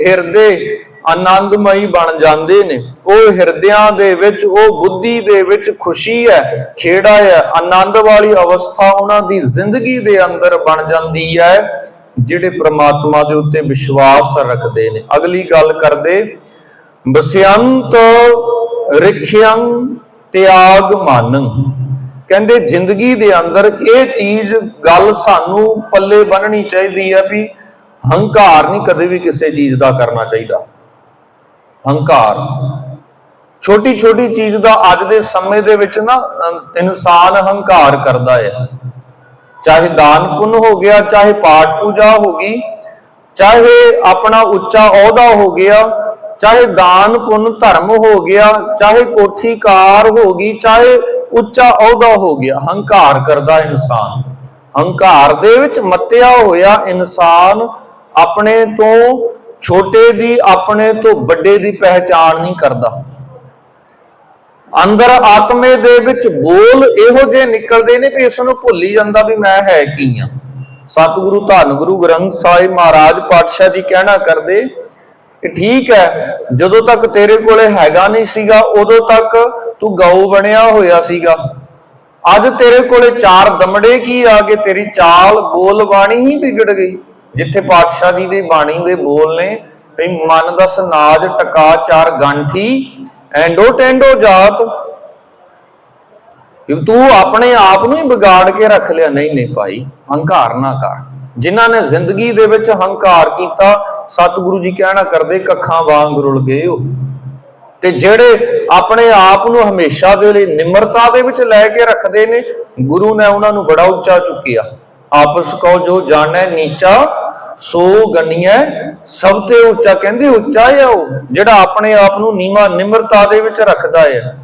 ਹਿਰਦੇ ਆਨੰਦਮਈ ਬਣ ਜਾਂਦੇ ਨੇ। ਉਹ ਹਿਰਦਿਆਂ ਦੇ ਵਿੱਚ, ਉਹ ਬੁੱਧੀ ਦੇ ਵਿੱਚ ਖੁਸ਼ੀ ਹੈ, ਖੇੜਾ ਹੈ। ਆਨੰਦ ਵਾਲੀ ਅਵਸਥਾ ਉਹਨਾਂ ਦੀ ਜ਼ਿੰਦਗੀ ਦੇ ਅੰਦਰ ਬਣ ਜਾਂਦੀ ਹੈ, ਜਿਹੜੇ ਪ੍ਰਮਾਤਮਾ ਦੇ ਉੱਤੇ ਵਿਸ਼ਵਾਸ ਰੱਖਦੇ ਨੇ। ਅਗਲੀ ਗੱਲ ਕਰਦੇ ਬਸਿਅੰਤ ਰਿਖਿਅੰ ਤਿਆਗ ਮਾਨੰ। ਕਹਿੰਦੇ, ਜ਼ਿੰਦਗੀ ਦੇ ਅੰਦਰ ਇਹ ਚੀਜ਼, ਗੱਲ ਸਾਨੂੰ ਪੱਲੇ ਬੰਨਣੀ ਚਾਹੀਦੀ ਹੈ ਵੀ ਹੰਕਾਰ ਨਹੀਂ ਕਦੇ ਵੀ ਕਿਸੇ ਚੀਜ਼ ਦਾ ਕਰਨਾ ਚਾਹੀਦਾ। ਹੰਕਾਰ ਛੋਟੀ ਛੋਟੀ ਚੀਜ਼ ਦਾ ਅੱਜ ਦੇ ਸਮੇਂ ਦੇ ਵਿੱਚ ਨਾ ਇਨਸਾਨ ਹੰਕਾਰ ਕਰਦਾ ਹੈ ਚਾਹੇ ਦਾਨ ਪੁੰਨ ਹੋ ਗਿਆ, ਚਾਹੇ ਪਾਠ ਪੂਜਾ ਹੋ ਗਈ, ਚਾਹੇ ਆਪਣਾ ਉੱਚਾ ਅਹੁਦਾ ਹੋ ਗਿਆ, ਚਾਹੇ ਦਾਨ ਪੁੰਨ ਧਰਮ ਹੋ ਗਿਆ, ਚਾਹੇ ਕੋਠੀ ਕਾਰ ਹੋ ਗਈ, ਚਾਹੇ ਉੱਚਾ ਅਹੁਦਾ ਹੋ ਗਿਆ ਹੰਕਾਰ ਕਰਦਾ ਇਨਸਾਨ। ਹੰਕਾਰ ਦੇ ਵਿੱਚ ਮੱਤਿਆ ਹੋਇਆ ਇਨਸਾਨ ਆਪਣੇ ਤੋਂ ਛੋਟੇ ਦੀ, ਆਪਣੇ ਤੋਂ ਵੱਡੇ ਦੀ ਪਹਿਚਾਣ ਨਹੀਂ ਕਰਦਾ। ਅੰਦਰ ਆਤਮੇ ਦੇ ਵਿੱਚ ਬੋਲ ਇਹੋ ਜਿਹੇ ਨਿਕਲਦੇ ਨੇ ਵੀ ਇਸ ਨੂੰ ਭੁੱਲ ਹੀ ਜਾਂਦਾ ਵੀ ਮੈਂ ਹੈ ਕੀ ਆ। ਸਤਿਗੁਰੂ ਧੰਨ ਗੁਰੂ ਗ੍ਰੰਥ ਸਾਹਿਬ ਮਹਾਰਾਜ ਪਾਤਸ਼ਾਹ ਜੀ ਕਹਿਣਾ ਕਰਦੇ ਕਿ ਠੀਕ ਹੈ, ਜਦੋਂ ਤੱਕ ਤੇਰੇ ਕੋਲੇ ਹੈਗਾ ਨਹੀਂ ਸੀਗਾ, ਉਦੋਂ ਤੱਕ ਤੂੰ ਗਊ ਬਣਿਆ ਹੋਇਆ ਸੀਗਾ। ਅੱਜ ਤੇਰੇ ਕੋਲੇ ਚਾਰ ਦਮੜੇ ਕੀ ਆ, ਕੇ ਤੇਰੀ ਚਾਲ ਬੋਲ ਬਾਣੀ ਹੀ ਵਿਗੜ ਗਈ। ਜਿੱਥੇ ਪਾਤਸ਼ਾਹ ਜੀ ਦੀ ਬਾਣੀ ਦੇ ਬੋਲ ਨੇ, ਵੀ ਮਨ ਦਾ ਸਨਾਜ ਟਕਾ ਚਾਰ ਗੰਠੀ, ਐਂਡੋ ਟੈਂਡੋ ਜਾਤ। ਤੂੰ ਆਪਣੇ ਆਪ ਨੂੰ ਹੀ ਵਿਗਾੜ ਕੇ ਰੱਖ ਲਿਆ। ਨਹੀਂ ਨਹੀਂ ਭਾਈ, ਹੰਕਾਰ ਨਾ ਕਰ। ਜਿਨ੍ਹਾਂ ਨੇ ਜ਼ਿੰਦਗੀ ਦੇ ਵਿੱਚ ਹੰਕਾਰ ਕੀਤਾ, ਸਤਿਗੁਰੂ ਜੀ ਕਹਿਣਾ ਕਰਦੇ, ਕੱਖਾਂ ਵਾਂਗ ਰੁਲ ਗਏ ਹੋ ਤੇ ਜਿਹੜੇ ਆਪਣੇ ਆਪ ਨੂੰ ਹਮੇਸ਼ਾ ਦੇ ਲਈ ਨਿਮਰਤਾ ਦੇ ਵਿੱਚ ਲੈ ਕੇ ਰੱਖਦੇ ਨੇ, ਗੁਰੂ ਨੇ ਉਹਨਾਂ ਨੂੰ ਬੜਾ ਉੱਚਾ ਚੁੱਕਿਆ। ਆਪਸ ਕੋ ਜੋ ਜਾਣੈ ਨੀਚਾ, ਸੋ ਗੰਨੀਐ, ਸਭ ਤੇ ਉੱਚਾ ਕਹਿੰਦੇ ਉੱਚਾ ਹੈ ਉਹ, ਜਿਹੜਾ ਆਪਣੇ ਆਪ ਨੂੰ ਨੀਵਾ ਨਿਮਰਤਾ ਦੇ ਵਿੱਚ ਰੱਖਦਾ ਹੈ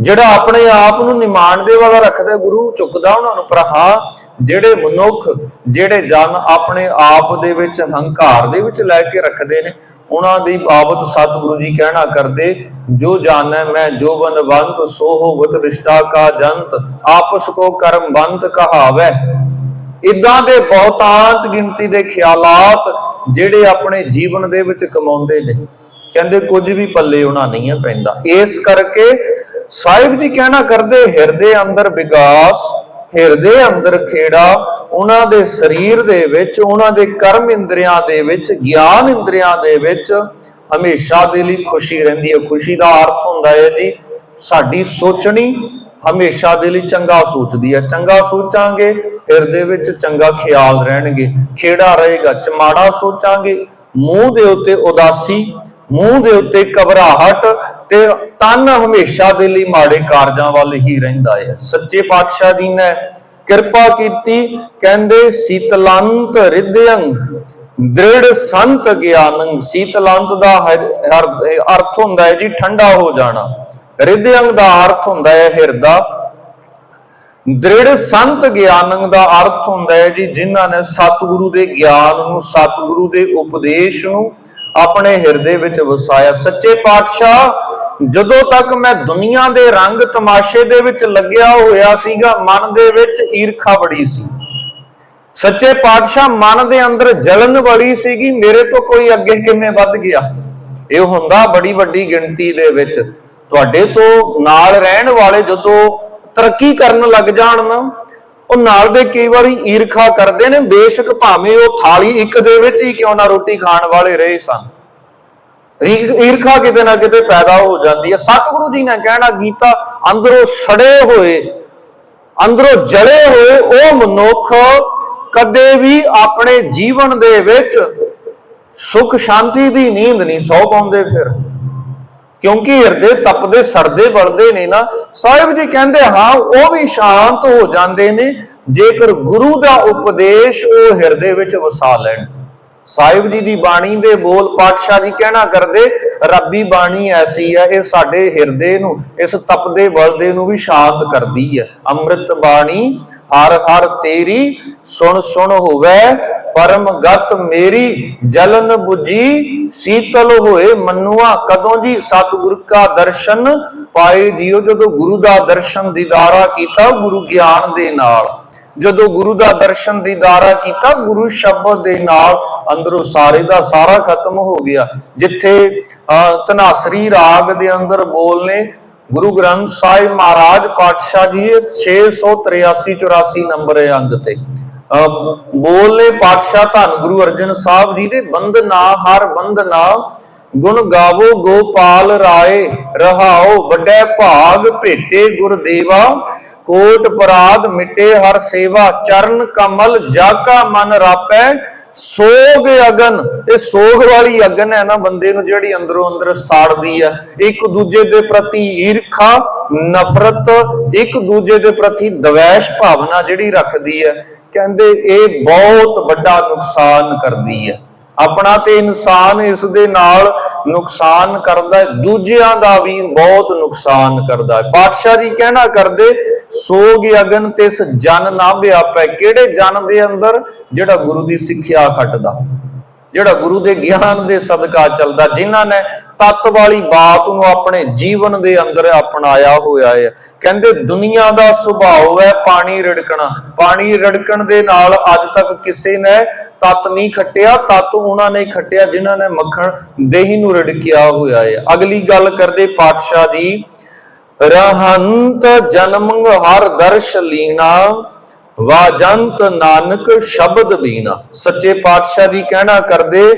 ਜਿਹੜਾ ਆਪਣੇ ਆਪ ਨੂੰ ਨਿਮਾਣਦੇ ਵਾਲਾ ਰੱਖਦਾ ਗੁਰੂ ਚੁੱਕਦਾ ਉਹਨਾਂ ਨੂੰ, ਪਰ ਹਾਂ, ਜਿਹੜੇ ਮਨੁੱਖ, ਜਿਹੜੇ ਜਨ ਆਪਣੇ ਆਪ ਦੇ ਵਿੱਚ ਹੰਕਾਰ ਦੇ ਵਿੱਚ ਲੈ ਕੇ ਰੱਖਦੇ ਨੇ, ਉਹਨਾਂ ਦੀ ਬਾਬਤ ਸਤਿਗੁਰੂ ਜੀ ਕਹਿਣਾ ਕਰਦੇ, ਜੋ ਜਾਣੈ ਮੈਂ, ਜੋ ਬਨਵੰਤ ਸੋ ਹੋਵਤ ਰਿਸ਼ਤਾ ਕਾ ਜੰਤ, ਆਪਸ ਕੋ ਕਰਮ ਬੰਤ ਕਹਾਵੈ। ਇਦਾਂ ਦੇ ਬਹੁਤਾਂਤ ਗਿਣਤੀ ਦੇ ਖਿਆਲਾਤ ਜਿਹੜੇ ਆਪਣੇ ਜੀਵਨ ਦੇ ਵਿੱਚ ਕਮਾਉਂਦੇ ਨੇ। ਕਹਿੰਦੇ ਕੁਝ ਵੀ ਪੱਲੇ ਉਹਨਾਂ ਨਹੀਂ ਹੈ ਪੈਂਦਾ। ਇਸ ਕਰਕੇ ਸਾਹਿਬ ਜੀ ਕਹਿਣਾ ਕਰਦੇ, ਹਿਰਦੇ ਅੰਦਰ ਵਿਗਾਸ, ਹਿਰਦੇ ਅੰਦਰ ਖੇੜਾ, ਉਹਨਾਂ ਦੇ ਸਰੀਰ ਦੇ ਵਿੱਚ, ਉਹਨਾਂ ਦੇ ਕਰਮ ਇੰਦਰੀਆਂ ਦੇ ਵਿੱਚ, ਗਿਆਨ ਇੰਦਰੀਆਂ ਦੇ ਵਿੱਚ ਹਮੇਸ਼ਾ ਦੇ ਲਈ ਖੁਸ਼ੀ ਰਹਿੰਦੀ ਹੈ। ਖੁਸ਼ੀ ਦਾ ਅਰਥ ਹੁੰਦਾ ਹੈ ਜੀ, ਸਾਡੀ ਸੋਚਣੀ ਹਮੇਸ਼ਾ ਦੇ ਲਈ ਚੰਗਾ ਸੋਚਦੀ ਹੈ। ਚੰਗਾ ਸੋਚਾਂਗੇ, ਹਿਰਦੇ ਵਿੱਚ ਚੰਗਾ ਖਿਆਲ ਰਹਿਣਗੇ। ਖੇੜਾ ਰਹੇਗਾ, ਚਮਾੜਾ ਸੋਚਾਂਗੇ। ਮੂੰਹ ਦੇ ਉੱਤੇ ਉਦਾਸੀ ਮੂੰਹ ਦੇ ਉੱਤੇ ਘਬਰਾਹਟ ਤੇ ਤਨ ਹਮੇਸ਼ਾ ਦੇ ਲਈ ਮਾੜੇ ਕਾਰਜਾਂ ਵੱਲ ਹੀ ਰਹਿੰਦਾ ਹੈ। ਸੱਚੇ ਪਾਤਸ਼ਾਹ ਜੀ ਨੇ ਕਿਰਪਾ ਕੀਤੀ, ਕਹਿੰਦੇ, ਸੀਤਲੰਤ ਰਿਦਯੰ ਦ੍ਰਿੜ ਸੰਤ ਗਿਆਨੰ। ਸੀਤਲੰਤ ਦਾ ਅਰਥ ਹੁੰਦਾ ਹੈ ਜੀ, ਠੰਡਾ ਹੋ ਜਾਣਾ। ਰਿਦਯੰ ਦਾ ਅਰਥ ਹੁੰਦਾ ਹੈ ਹਿਰਦਾ। ਦ੍ਰਿੜ ਸੰਤ ਗਿਆਨੰ ਦਾ ਅਰਥ ਹੁੰਦਾ ਹੈ ਜੀ, ਜਿਨ੍ਹਾਂ ਨੇ ਸਤਿਗੁਰੂ ਦੇ ਗਿਆਨ ਨੂੰ, ਸਤਿਗੁਰੂ ਦੇ ਉਪਦੇਸ਼ ਨੂੰ ਆਪਣੇ ਹਿਰਦੇ ਵਿੱਚ ਵਸਾਇਆ। ਸੱਚੇ ਪਾਤਸ਼ਾਹ, ਜਦੋਂ ਤੱਕ ਮੈਂ ਦੁਨੀਆ ਦੇ ਰੰਗ ਤਮਾਸ਼ੇ ਦੇ ਵਿੱਚ ਲੱਗਿਆ ਹੋਇਆ ਸੀਗਾ, ਮਨ ਦੇ ਵਿੱਚ ਈਰਖਾ ਬੜੀ ਸੀ। ਸੱਚੇ ਪਾਤਸ਼ਾਹ ਮਨ ਦੇ ਅੰਦਰ ਜਲਨ ਬੜੀ ਸੀਗੀ, ਮੇਰੇ ਤੋਂ ਕੋਈ ਅੱਗੇ ਕਿਵੇਂ ਵੱਧ ਗਿਆ? ਇਹ ਹੁੰਦਾ ਬੜੀ ਵੱਡੀ ਗਿਣਤੀ ਦੇ ਵਿੱਚ। ਤੁਹਾਡੇ ਤੋਂ ਨਾਲ ਰਹਿਣ ਵਾਲੇ ਜਦੋਂ ਤਰੱਕੀ ਕਰਨ ਲੱਗ ਜਾਣ ਨਾ ਉਹ ਨਾਲ ਦੇ ਕਈ ਵਾਰੀ ਈਰਖਾ ਕਰਦੇ ਨੇ, ਬੇਸ਼ੱਕ ਭਾਵੇਂ ਉਹ ਥਾਲੀ ਇੱਕ ਦੇ ਵਿੱਚ ਹੀ ਕਿਉਂ ਨਾ ਰੋਟੀ ਖਾਣ ਵਾਲੇ ਰਹੇ ਸਨ। ਈਰਖਾ ਕਿਤੇ ਨਾ ਕਿਤੇ ਪੈਦਾ ਹੋ ਜਾਂਦੀ ਹੈ। ਸਤਿਗੁਰੂ ਜੀ ਨੇ ਕਹਿਣਾ, ਗੀਤਾ ਅੰਦਰੋਂ ਸੜੇ ਹੋਏ, ਅੰਦਰੋਂ ਜਲੇ ਹੋਏ ਉਹ ਮਨੁੱਖ ਕਦੇ ਵੀ ਆਪਣੇ ਜੀਵਨ ਦੇ ਵਿੱਚ ਸੁਖ ਸ਼ਾਂਤੀ ਦੀ ਨੀਂਦ ਨਹੀਂ ਸੌ ਪਾਉਂਦੇ ਫਿਰ। ਕਿਉਂਕਿ ਹਿਰਦੇ ਤਪਦੇ ਸੜਦੇ ਬਲਦੇ ਨੇ ਨਾ। ਸਾਹਿਬ ਜੀ ਕਹਿੰਦੇ, ਹਾਂ, ਉਹ ਵੀ ਸ਼ਾਂਤ ਹੋ ਜਾਂਦੇ ਨੇ। ਜੇਕਰ ਗੁਰੂ ਦਾ ਉਪਦੇਸ਼ ਉਹ ਹਿਰਦੇ ਵਿੱਚ ਵਸਾ ਲੈਣ। ਸਾਹਿਬ ਜੀ ਦੀ ਬਾਣੀ ਦੇ ਬੋਲ ਪਾਤਸ਼ਾਹ ਜੀ ਕਹਿਣਾ ਕਰਦੇ, ਰੱਬੀ ਬਾਣੀ ਐਸੀ ਹੈ ਇਹ ਸਾਡੇ ਹਿਰਦੇ ਨੂੰ, ਇਸ ਤਪਦੇ ਬਲਦੇ ਨੂੰ ਵੀ ਸ਼ਾਂਤ ਕਰਦੀ ਹੈ ਅੰਮ੍ਰਿਤ ਬਾਣੀ, ਹਰ ਹਰ ਤੇਰੀ, ਸੁਣ ਸੁਣ ਹੋਵੇ, ਪਰਮ ਗਤ ਮੇਰੀ, ਜਲਨ 부ਜੀ ਸੀਤਲ ਹੋਏ ਮਨੁਆ, ਕਦੋਂ ਜੀ ਸਤਿਗੁਰ ਕਾ ਦਰਸ਼ਨ ਪਾਏ ਜੀਓ, ਜਦੋਂ ਗੁਰੂ ਦਾ ਦਰਸ਼ਨ ਦੀਦਾਰਾ ਕੀਤਾ ਗੁਰੂ ਗਿਆਨ ਦੇ ਨਾਲ। ਜਦੋਂ ਗੁਰੂ ਦਾ ਦਰਸ਼ਨ ਦੀਦਾਰਾ ਕੀਤਾ ਗੁਰੂ ਸ਼ਬਦ ਦੇ ਨਾਲ ਅੰਦਰੋਂ ਸਾਰੇ ਦਾ ਸਾਰਾ ਖਤਮ ਹੋ ਗਿਆ। ਜਿੱਥੇ ਅਹ, ਰਾਗ ਦੇ ਅੰਦਰ ਬੋਲ ਨੇ ਗੁਰੂ ਗ੍ਰੰਥ ਸਾਹਿਬ ਮਹਾਰਾਜ ਪਾਤਸ਼ਾਹ ਜੀ ਇਹ 683 84 ਨੰਬਰ ਅੰਗ ਤੇ। ਅਹ, ਬੋਲਨੇ ਪਾਤਸ਼ਾਹ ਧੰਨ ਗੁਰੂ ਅਰਜਨ ਸਾਹਿਬ ਜੀ ਦੇ ਬੰਦਨਾ ਹਰ ਬੰਦਨਾ ਗੁਣ ਗਾਵੋ ਗੋਪਾਲ ਰਾਏ, ਰਹਾਓ ਵੱਡੇ ਭਾਗ ਭੇਟੇ ਗੁਰਦੇਵਾ, ਕੋਟ ਪਰਾਧ ਮਿਟੇ ਹਰ ਸੇਵਾ, ਚਰਨ ਕਮਲ ਜਾਕਾ ਮਨ ਰਾਪੈ, ਸੋਗ ਅਗਨ, ਇਹ ਸੋਗ ਵਾਲੀ ਅਗਨ ਹੈ ਨਾ, ਬੰਦੇ ਨੂੰ ਜਿਹੜੀ ਅੰਦਰੋਂ ਅੰਦਰ ਸਾੜਦੀ ਹੈ ਇੱਕ ਦੂਜੇ ਦੇ ਪ੍ਰਤੀ ਈਰਖਾ, ਨਫ਼ਰਤ, ਇੱਕ ਦੂਜੇ ਦੇ ਪ੍ਰਤੀ ਦਵੈਸ਼ ਭਾਵਨਾ ਜਿਹੜੀ ਰੱਖਦੀ ਹੈ ਕਹਿੰਦੇ ਇਹ ਬਹੁਤ ਵੱਡਾ ਨੁਕਸਾਨ ਕਰਦੀ ਹੈ ਆਪਣਾ ਤੇ ਇਨਸਾਨ ਇਸ ਦੇ ਨਾਲ ਨੁਕਸਾਨ ਕਰਦਾ ਹੈ, ਦੂਜਿਆਂ ਦਾ ਵੀ ਬਹੁਤ ਨੁਕਸਾਨ ਕਰਦਾ ਹੈ। ਪਾਤਸ਼ਾਹ ਜੀ ਕਹਿਣਾ ਕਰਦੇ, ਸੋਗ ਅਗਨ ਤਿਸ ਜਨ ਨਾ ਵਿਆਪੈ, ਕਿਹੜੇ ਜਨ ਦੇ ਅੰਦਰ? ਜਿਹੜਾ ਗੁਰੂ ਦੀ ਸਿੱਖਿਆ ਖੱਟਦਾ। ਜਿਹੜਾ ਗੁਰੂ ਦੇ ਗਿਆਨ ਦੇ ਸਦਕਾ ਚੱਲਦਾ, ਜਿਨ੍ਹਾਂ ਨੇ ਤਤ ਵਾਲੀ ਬਾਤ ਨੂੰ ਆਪਣੇ ਜੀਵਨ ਦੇ ਅੰਦਰ ਅਪਣਾਇਆ ਹੋਇਆ ਹੈ। ਕਹਿੰਦੇ, ਦੁਨੀਆ ਦਾ ਸੁਭਾਅ ਹੈ ਪਾਣੀ ਰੜਕਣਾ। ਪਾਣੀ ਰੜਕਣ ਦੇ ਨਾਲ ਅੱਜ ਤੱਕ ਕਿਸੇ ਨੇ ਤਤ ਨਹੀਂ ਖੱਟਿਆ, ਤਤ ਉਹਨਾਂ ਨੇ ਖੱਟਿਆ ਜਿਨ੍ਹਾਂ ਨੇ ਮੱਖਣ ਦੇਹੀ ਨੂੰ ਰੜਕਿਆ ਹੋਇਆ ਹੈ। ਅਗਲੀ ਗੱਲ ਕਰਦੇ ਪਾਤਸ਼ਾਹ ਜੀ, ਰਹੰਤ ਜਨਮ ਹਰ ਦਰਸ਼ ਲੀਣਾ ਵਾਜੰਤ ਨਾਨਕ ਸ਼ਬਦ ਬੀਨਾ ਸੱਚੇ ਪਾਤਸ਼ਾਹ ਜੀ ਕਹਿਣਾ ਕਰਦੇ,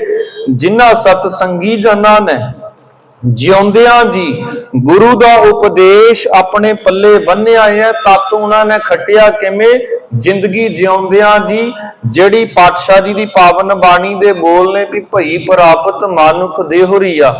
ਜਿਨ੍ਹਾਂ ਸਤ ਸੰਗੀ ਜਨਾਂ ਨੇ, ਜਿਉਂਦਿਆਂ ਜੀ ਗੁਰੂ ਦਾ ਉਪਦੇਸ਼ ਆਪਣੇ ਪੱਲੇ ਬੰਨਿਆ ਹੈ, ਤਤ ਉਹਨਾਂ ਨੇ ਖੱਟਿਆ ਕਿਵੇਂ? ਜ਼ਿੰਦਗੀ ਜਿਉਂਦਿਆਂ ਜੀ, ਜਿਹੜੀ ਪਾਤਸ਼ਾਹ ਜੀ ਦੀ ਪਾਵਨ ਬਾਣੀ ਦੇ ਬੋਲ ਨੇ ਵੀ ਭਈ ਪ੍ਰਾਪਤ ਮਾਨੁਖ ਦੇਹੁਰੀਆ।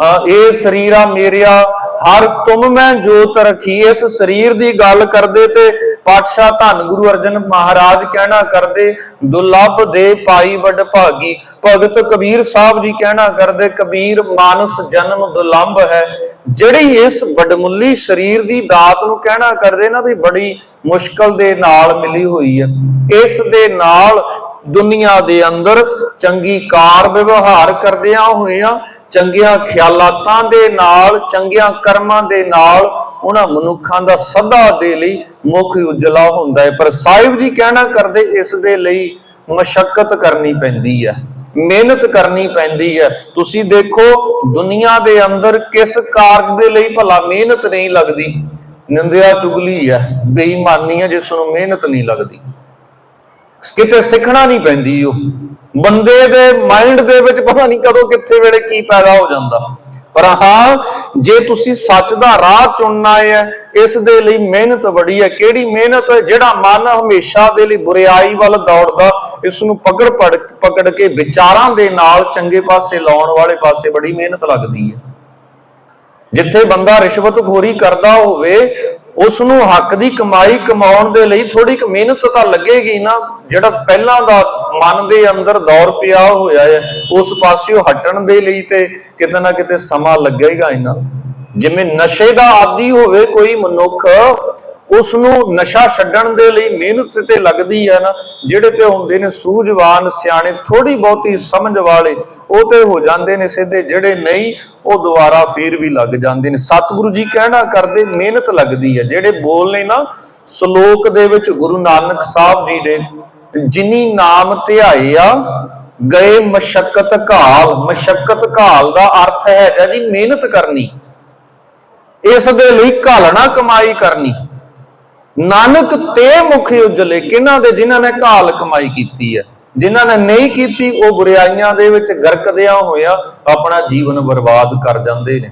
ਅਹ ਇਹ ਸਰੀਰਾ ਮੇਰਿਆ ਹਰ ਤੁਮ ਮੈਂ ਜੋਤ ਰੱਖੀ, ਇਸ ਸਰੀਰ ਦੀ ਗੱਲ ਕਰਦੇ ਤੇ ਪਾਤਸ਼ਾਹ ਧੰਨ ਗੁਰੂ ਅਰਜਨ ਮਹਾਰਾਜ ਕਹਿਣਾ ਕਰਦੇ, ਦੁਰਲਭ ਦੇ ਪਾਈ ਵੱਡ ਭਾਗੀ। ਭਗਤ ਕਬੀਰ ਸਾਹਿਬ ਜੀ ਕਹਿਣਾ ਕਰਦੇ, ਕਬੀਰ ਮਾਨਸ ਜਨਮ ਦੁਰਲਭ ਹੈ। ਜਿਹੜੀ ਇਸ ਵੱਡਮੁੱਲੀ ਸਰੀਰ ਦੀ ਦਾਤ ਨੂੰ ਕਹਿਣਾ ਕਰਦੇ ਨਾ ਵੀ ਬੜੀ ਮੁਸ਼ਕਲ ਦੇ ਨਾਲ ਮਿਲੀ ਹੋਈ ਹੈ। ਇਸ ਦੇ ਨਾਲ ਦੁਨੀਆ ਦੇ ਅੰਦਰ ਚੰਗੀ ਕਾਰ ਵਿਵਹਾਰ ਕਰਦਿਆਂ ਹੋਇਆਂ, ਚੰਗੀਆਂ ਖਿਆਲਾਤਾਂ ਦੇ ਨਾਲ, ਚੰਗੀਆਂ ਕਰਮਾਂ ਦੇ ਨਾਲ ਉਹਨਾਂ ਮਨੁੱਖਾਂ ਦਾ ਸਦਾ ਦੇ ਲਈ ਮੁੱਖ ਉਜਲਾ ਹੁੰਦਾ ਹੈ। ਪਰ ਸਾਹਿਬ ਜੀ ਕਹਿਣਾ ਕਰਦੇ ਇਸ ਦੇ ਲਈ ਮਸ਼ਕਤ ਕਰਨੀ ਪੈਂਦੀ ਹੈ, ਮਿਹਨਤ ਕਰਨੀ ਪੈਂਦੀ ਹੈ। ਤੁਸੀਂ ਦੇਖੋ, ਦੁਨੀਆ ਦੇ ਅੰਦਰ ਕਿਸ ਕਾਰਜ ਦੇ ਲਈ ਭਲਾ ਮਿਹਨਤ ਨਹੀਂ ਲੱਗਦੀ? ਨਿੰਦਿਆ ਚੁਗਲੀ ਹੈ, ਬੇਈਮਾਨੀ ਹੈ, ਜਿਸ ਨੂੰ ਮਿਹਨਤ ਨਹੀਂ ਲੱਗਦੀ। ਕਿਤੇ ਸਿੱਖਣਾ ਨਹੀਂ ਪੈਂਦੀ ਉਹ। ਬੰਦੇ ਦੇ ਮਾਈਂਡ ਦੇ ਵਿੱਚ ਪਤਾ ਨਹੀਂ ਕਦੋਂ ਕਿੱਥੇ ਵੇਲੇ ਕੀ ਪੈਦਾ ਹੋ ਜਾਂਦਾ। ਪਰ ਹਾਂ, ਜੇ ਤੁਸੀਂ ਸੱਚ ਦਾ ਰਾਹ ਚੁਣਨਾ ਹੈ, ਇਸ ਦੇ ਲਈ ਮਿਹਨਤ ਬੜੀ ਹੈ। ਕਿਹੜੀ ਮਿਹਨਤ ਹੈ? ਜਿਹੜਾ ਮਨ ਹਮੇਸ਼ਾ ਦੇ ਲਈ ਬੁਰੀਾਈ ਵੱਲ ਦੌੜਦਾ, ਇਸ ਨੂੰ ਪਕੜ ਪੜ- ਪਕੜ ਕੇ ਵਿਚਾਰਾਂ ਦੇ ਨਾਲ ਚੰਗੇ ਪਾਸੇ ਲਾਉਣ ਵਾਲੇ ਪਾਸੇ ਬੜੀ ਮਿਹਨਤ ਲੱਗਦੀ ਹੈ। ਜਿੱਥੇ ਬੰਦਾ ਰਿਸ਼ਵਤਖੋਰੀ ਕਰਦਾ ਹੋਵੇ ਉਸ ਨੂੰ ਹੱਕ ਦੀ ਕਮਾਈ ਕਮਾਉਣ ਦੇ ਲਈ ਥੋੜੀ ਕੁ ਮਿਹਨਤ ਤਾਂ ਲੱਗੇਗੀ ਨਾ, ਜਿਹੜਾ ਪਹਿਲਾਂ ਦਾ ਮਨ ਦੇ ਅੰਦਰ ਦੌਰ ਪਿਆ ਹੋਇਆ ਹੈ, ਉਸ ਪਾਸਿਓਂ ਹਟਣ ਦੇ ਲਈ ਤੇ ਕਿਤੇ ਨਾ ਕਿਤੇ ਸਮਾਂ ਲੱਗੇਗਾ ਇਹਨਾਂ ਜਿਵੇਂ ਨਸ਼ੇ ਦਾ ਆਦੀ ਹੋਵੇ ਕੋਈ ਮਨੁੱਖ ਉਸ ਨੂੰ ਨਸ਼ਾ ਛੱਡਣ ਦੇ ਲਈ ਮਿਹਨਤ ਤੇ ਲੱਗਦੀ ਹੈ ਨਾ, ਜਿਹੜੇ ਤੇ ਹੁੰਦੇ ਨੇ ਸੂਝਵਾਨ ਸਿਆਣੇ ਥੋੜੀ ਬਹੁਤੀ ਸਮਝ ਵਾਲੇ, ਉਹ ਤੇ ਹੋ ਜਾਂਦੇ ਨੇ ਸਿੱਧੇ, ਜਿਹੜੇ ਨਹੀਂ, ਉਹ ਦੁਬਾਰਾ ਫੇਰ ਵੀ ਲੱਗ ਜਾਂਦੇ ਨੇ। ਸਤਿਗੁਰੂ ਜੀ ਕਹਿਣਾ ਕਰਦੇ, ਮਿਹਨਤ ਲੱਗਦੀ ਹੈ। ਜਿਹੜੇ ਬੋਲ ਨੇ ਨਾ, ਸ਼ਲੋਕ ਦੇ ਵਿੱਚ ਗੁਰੂ ਨਾਨਕ ਸਾਹਿਬ ਜੀ ਦੇ, ਜਿਨੀ ਨਾਮ ਧਿਆਏ ਆ, ਗਏ ਮਸ਼ਕਤ ਘਾਲ। ਮਸ਼ਕਤ ਘਾਲ ਦਾ ਅਰਥ ਹੈ ਜੀ ਮਿਹਨਤ ਕਰਨੀ। ਇਸ ਦੇ ਲਈ ਘਾਲਣਾ ਕਮਾਈ ਕਰਨੀ। ਨਾਨਕ ਤੇ ਮੁਖ ਉਜਲੇ, ਕਿਹਨਾਂ ਦੇ ਜਿਨ੍ਹਾਂ ਨੇ ਘਾਲ ਕਮਾਈ ਕੀਤੀ ਹੈ? ਜਿਨ੍ਹਾਂ ਨੇ ਨਹੀਂ ਕੀਤੀ, ਉਹ ਬੁਰਾਈਆਂ ਦੇ ਵਿੱਚ ਗਰਕਦਿਆਂ ਹੋਇਆ ਆਪਣਾ ਜੀਵਨ ਬਰਬਾਦ ਕਰ ਜਾਂਦੇ ਨੇ।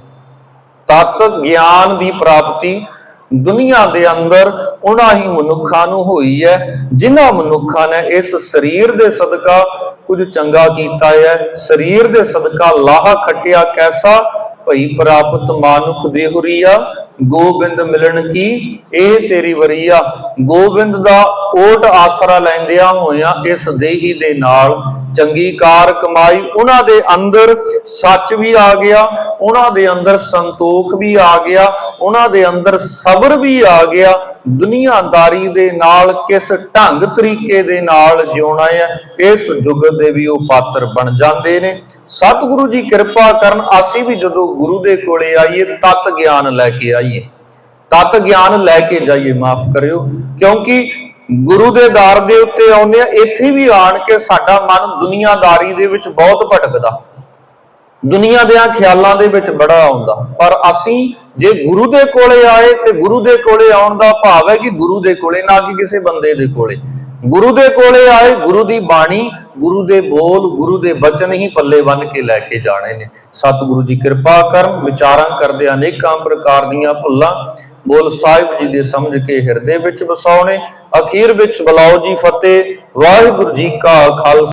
ਤਤ ਗਿਆਨ ਦੀ ਪ੍ਰਾਪਤੀ ਦੁਨੀਆ ਦੇ ਅੰਦਰ ਉਹਨਾਂ ਹੀ ਮਨੁੱਖਾਂ ਨੂੰ ਹੋਈ ਹੈ, ਜਿਨ੍ਹਾਂ ਮਨੁੱਖਾਂ ਨੇ ਇਸ ਸਰੀਰ ਦੇ ਸਦਕਾ ਕੁਝ ਚੰਗਾ ਕੀਤਾ ਹੈ। ਸਰੀਰ ਦੇ ਸਦਕਾ ਲਾਹਾ ਖੱਟਿਆ ਕੈਸਾ? ਭਈ ਪ੍ਰਾਪਤ ਮਾਨੁਖ ਦੇਹੁਰੀਆ ਗੋਬਿੰਦ ਮਿਲਣ ਕੀ? ਇਹ ਤੇਰੀ ਵਰੀਆ ਗੋਬਿੰਦ ਦਾ ਓਟ ਆਸਰਾ ਲੈਂਦਿਆਂ ਹੋਇਆਂ ਇਸ ਦੇਹੀ ਦੇ ਨਾਲ ਚੰਗੀ ਕਾਰ ਕਮਾਈ। ਉਹਨਾਂ ਦੇ ਅੰਦਰ ਸੱਚ ਵੀ ਆ ਗਿਆ, ਉਹਨਾਂ ਦੇ ਅੰਦਰ ਸੰਤੋਖ ਵੀ ਆ ਗਿਆ, ਉਹਨਾਂ ਦੇ ਅੰਦਰ ਸਬਰ ਵੀ ਆ ਗਿਆ। ਦੁਨੀਆਦਾਰੀ ਦੇ ਨਾਲ, ਕਿਸ ਢੰਗ ਤਰੀਕੇ ਦੇ ਨਾਲ ਜਿਉਣਾ ਹੈ, ਇਸ ਯੁੱਗ ਦੇ ਵੀ ਉਹ ਪਾਤਰ ਬਣ ਜਾਂਦੇ ਨੇ। ਸਤਿਗੁਰੂ ਜੀ ਕਿਰਪਾ ਕਰਨ, ਅਸੀਂ ਵੀ ਜਦੋਂ ਗੁਰੂ ਦੇ ਕੋਲੇ ਆਈਏ, ਤਤ ਗਿਆਨ ਲੈ ਕੇ ਆਈਏ। ਤਤ ਗਿਆਨ ਲੈ ਕੇ ਜਾਈਏ, ਮਾਫ ਕਰਿਓ। ਕਿਉਂਕਿ ਗੁਰੂ ਦੇ ਦਰ ਦੇ ਉੱਤੇ ਆਉਂਦੇ ਆ, ਇੱਥੇ ਵੀ ਆਣ ਕੇ ਸਾਡਾ ਮਨ ਦੁਨੀਆਦਾਰੀ ਦੇ ਵਿੱਚ ਬਹੁਤ ਭਟਕਦਾ। ਦੁਨੀਆ ਦੇ ਖਿਆਲਾਂ ਦੇ ਵਿੱਚ ਬੜਾ ਆਉਂਦਾ। ਪਰ ਅਸੀਂ ਜੇ ਗੁਰੂ ਦੇ ਕੋਲੇ ਆਏ ਤੇ ਗੁਰੂ ਦੇ ਕੋਲੇ ਆਉਣ ਦਾ ਭਾਵ ਹੈ ਕਿ ਗੁਰੂ ਦੇ ਕੋਲੇ, ਨਾ ਕਿ ਕਿਸੇ ਬੰਦੇ ਦੇ ਕੋਲੇ। ਗੁਰੂ ਦੇ ਕੋਲੇ ਆਏ, ਗੁਰੂ ਦੀ ਬਾਣੀ, ਗੁਰੂ ਦੇ ਬੋਲ, ਗੁਰੂ ਦੇ ਬਚਨ ਹੀ ਪੱਲੇ ਬੰਨ ਕੇ ਲੈ ਕੇ ਜਾਣੇ ਨੇ। ਸਤਿਗੁਰੂ ਜੀ ਕਿਰਪਾ ਕਰਨ, ਵਿਚਾਰਾਂ ਕਰਦੇ ਅਨੇਕਾਂ ਪ੍ਰਕਾਰ ਦੀਆਂ ਭੁੱਲਾਂ, ਬੋਲ ਸਾਹਿਬ ਜੀ ਦੇ ਸਮਝ ਕੇ ਹਿਰਦੇ ਵਿੱਚ ਵਸਾਉਣੇ। ਅਖੀਰ ਵਿੱਚ ਬਲਾਓ ਜੀ ਫਤਿਹ, ਵਾਹਿਗੁਰੂ ਜੀ ਕਾ ਖਾਲਸਾ।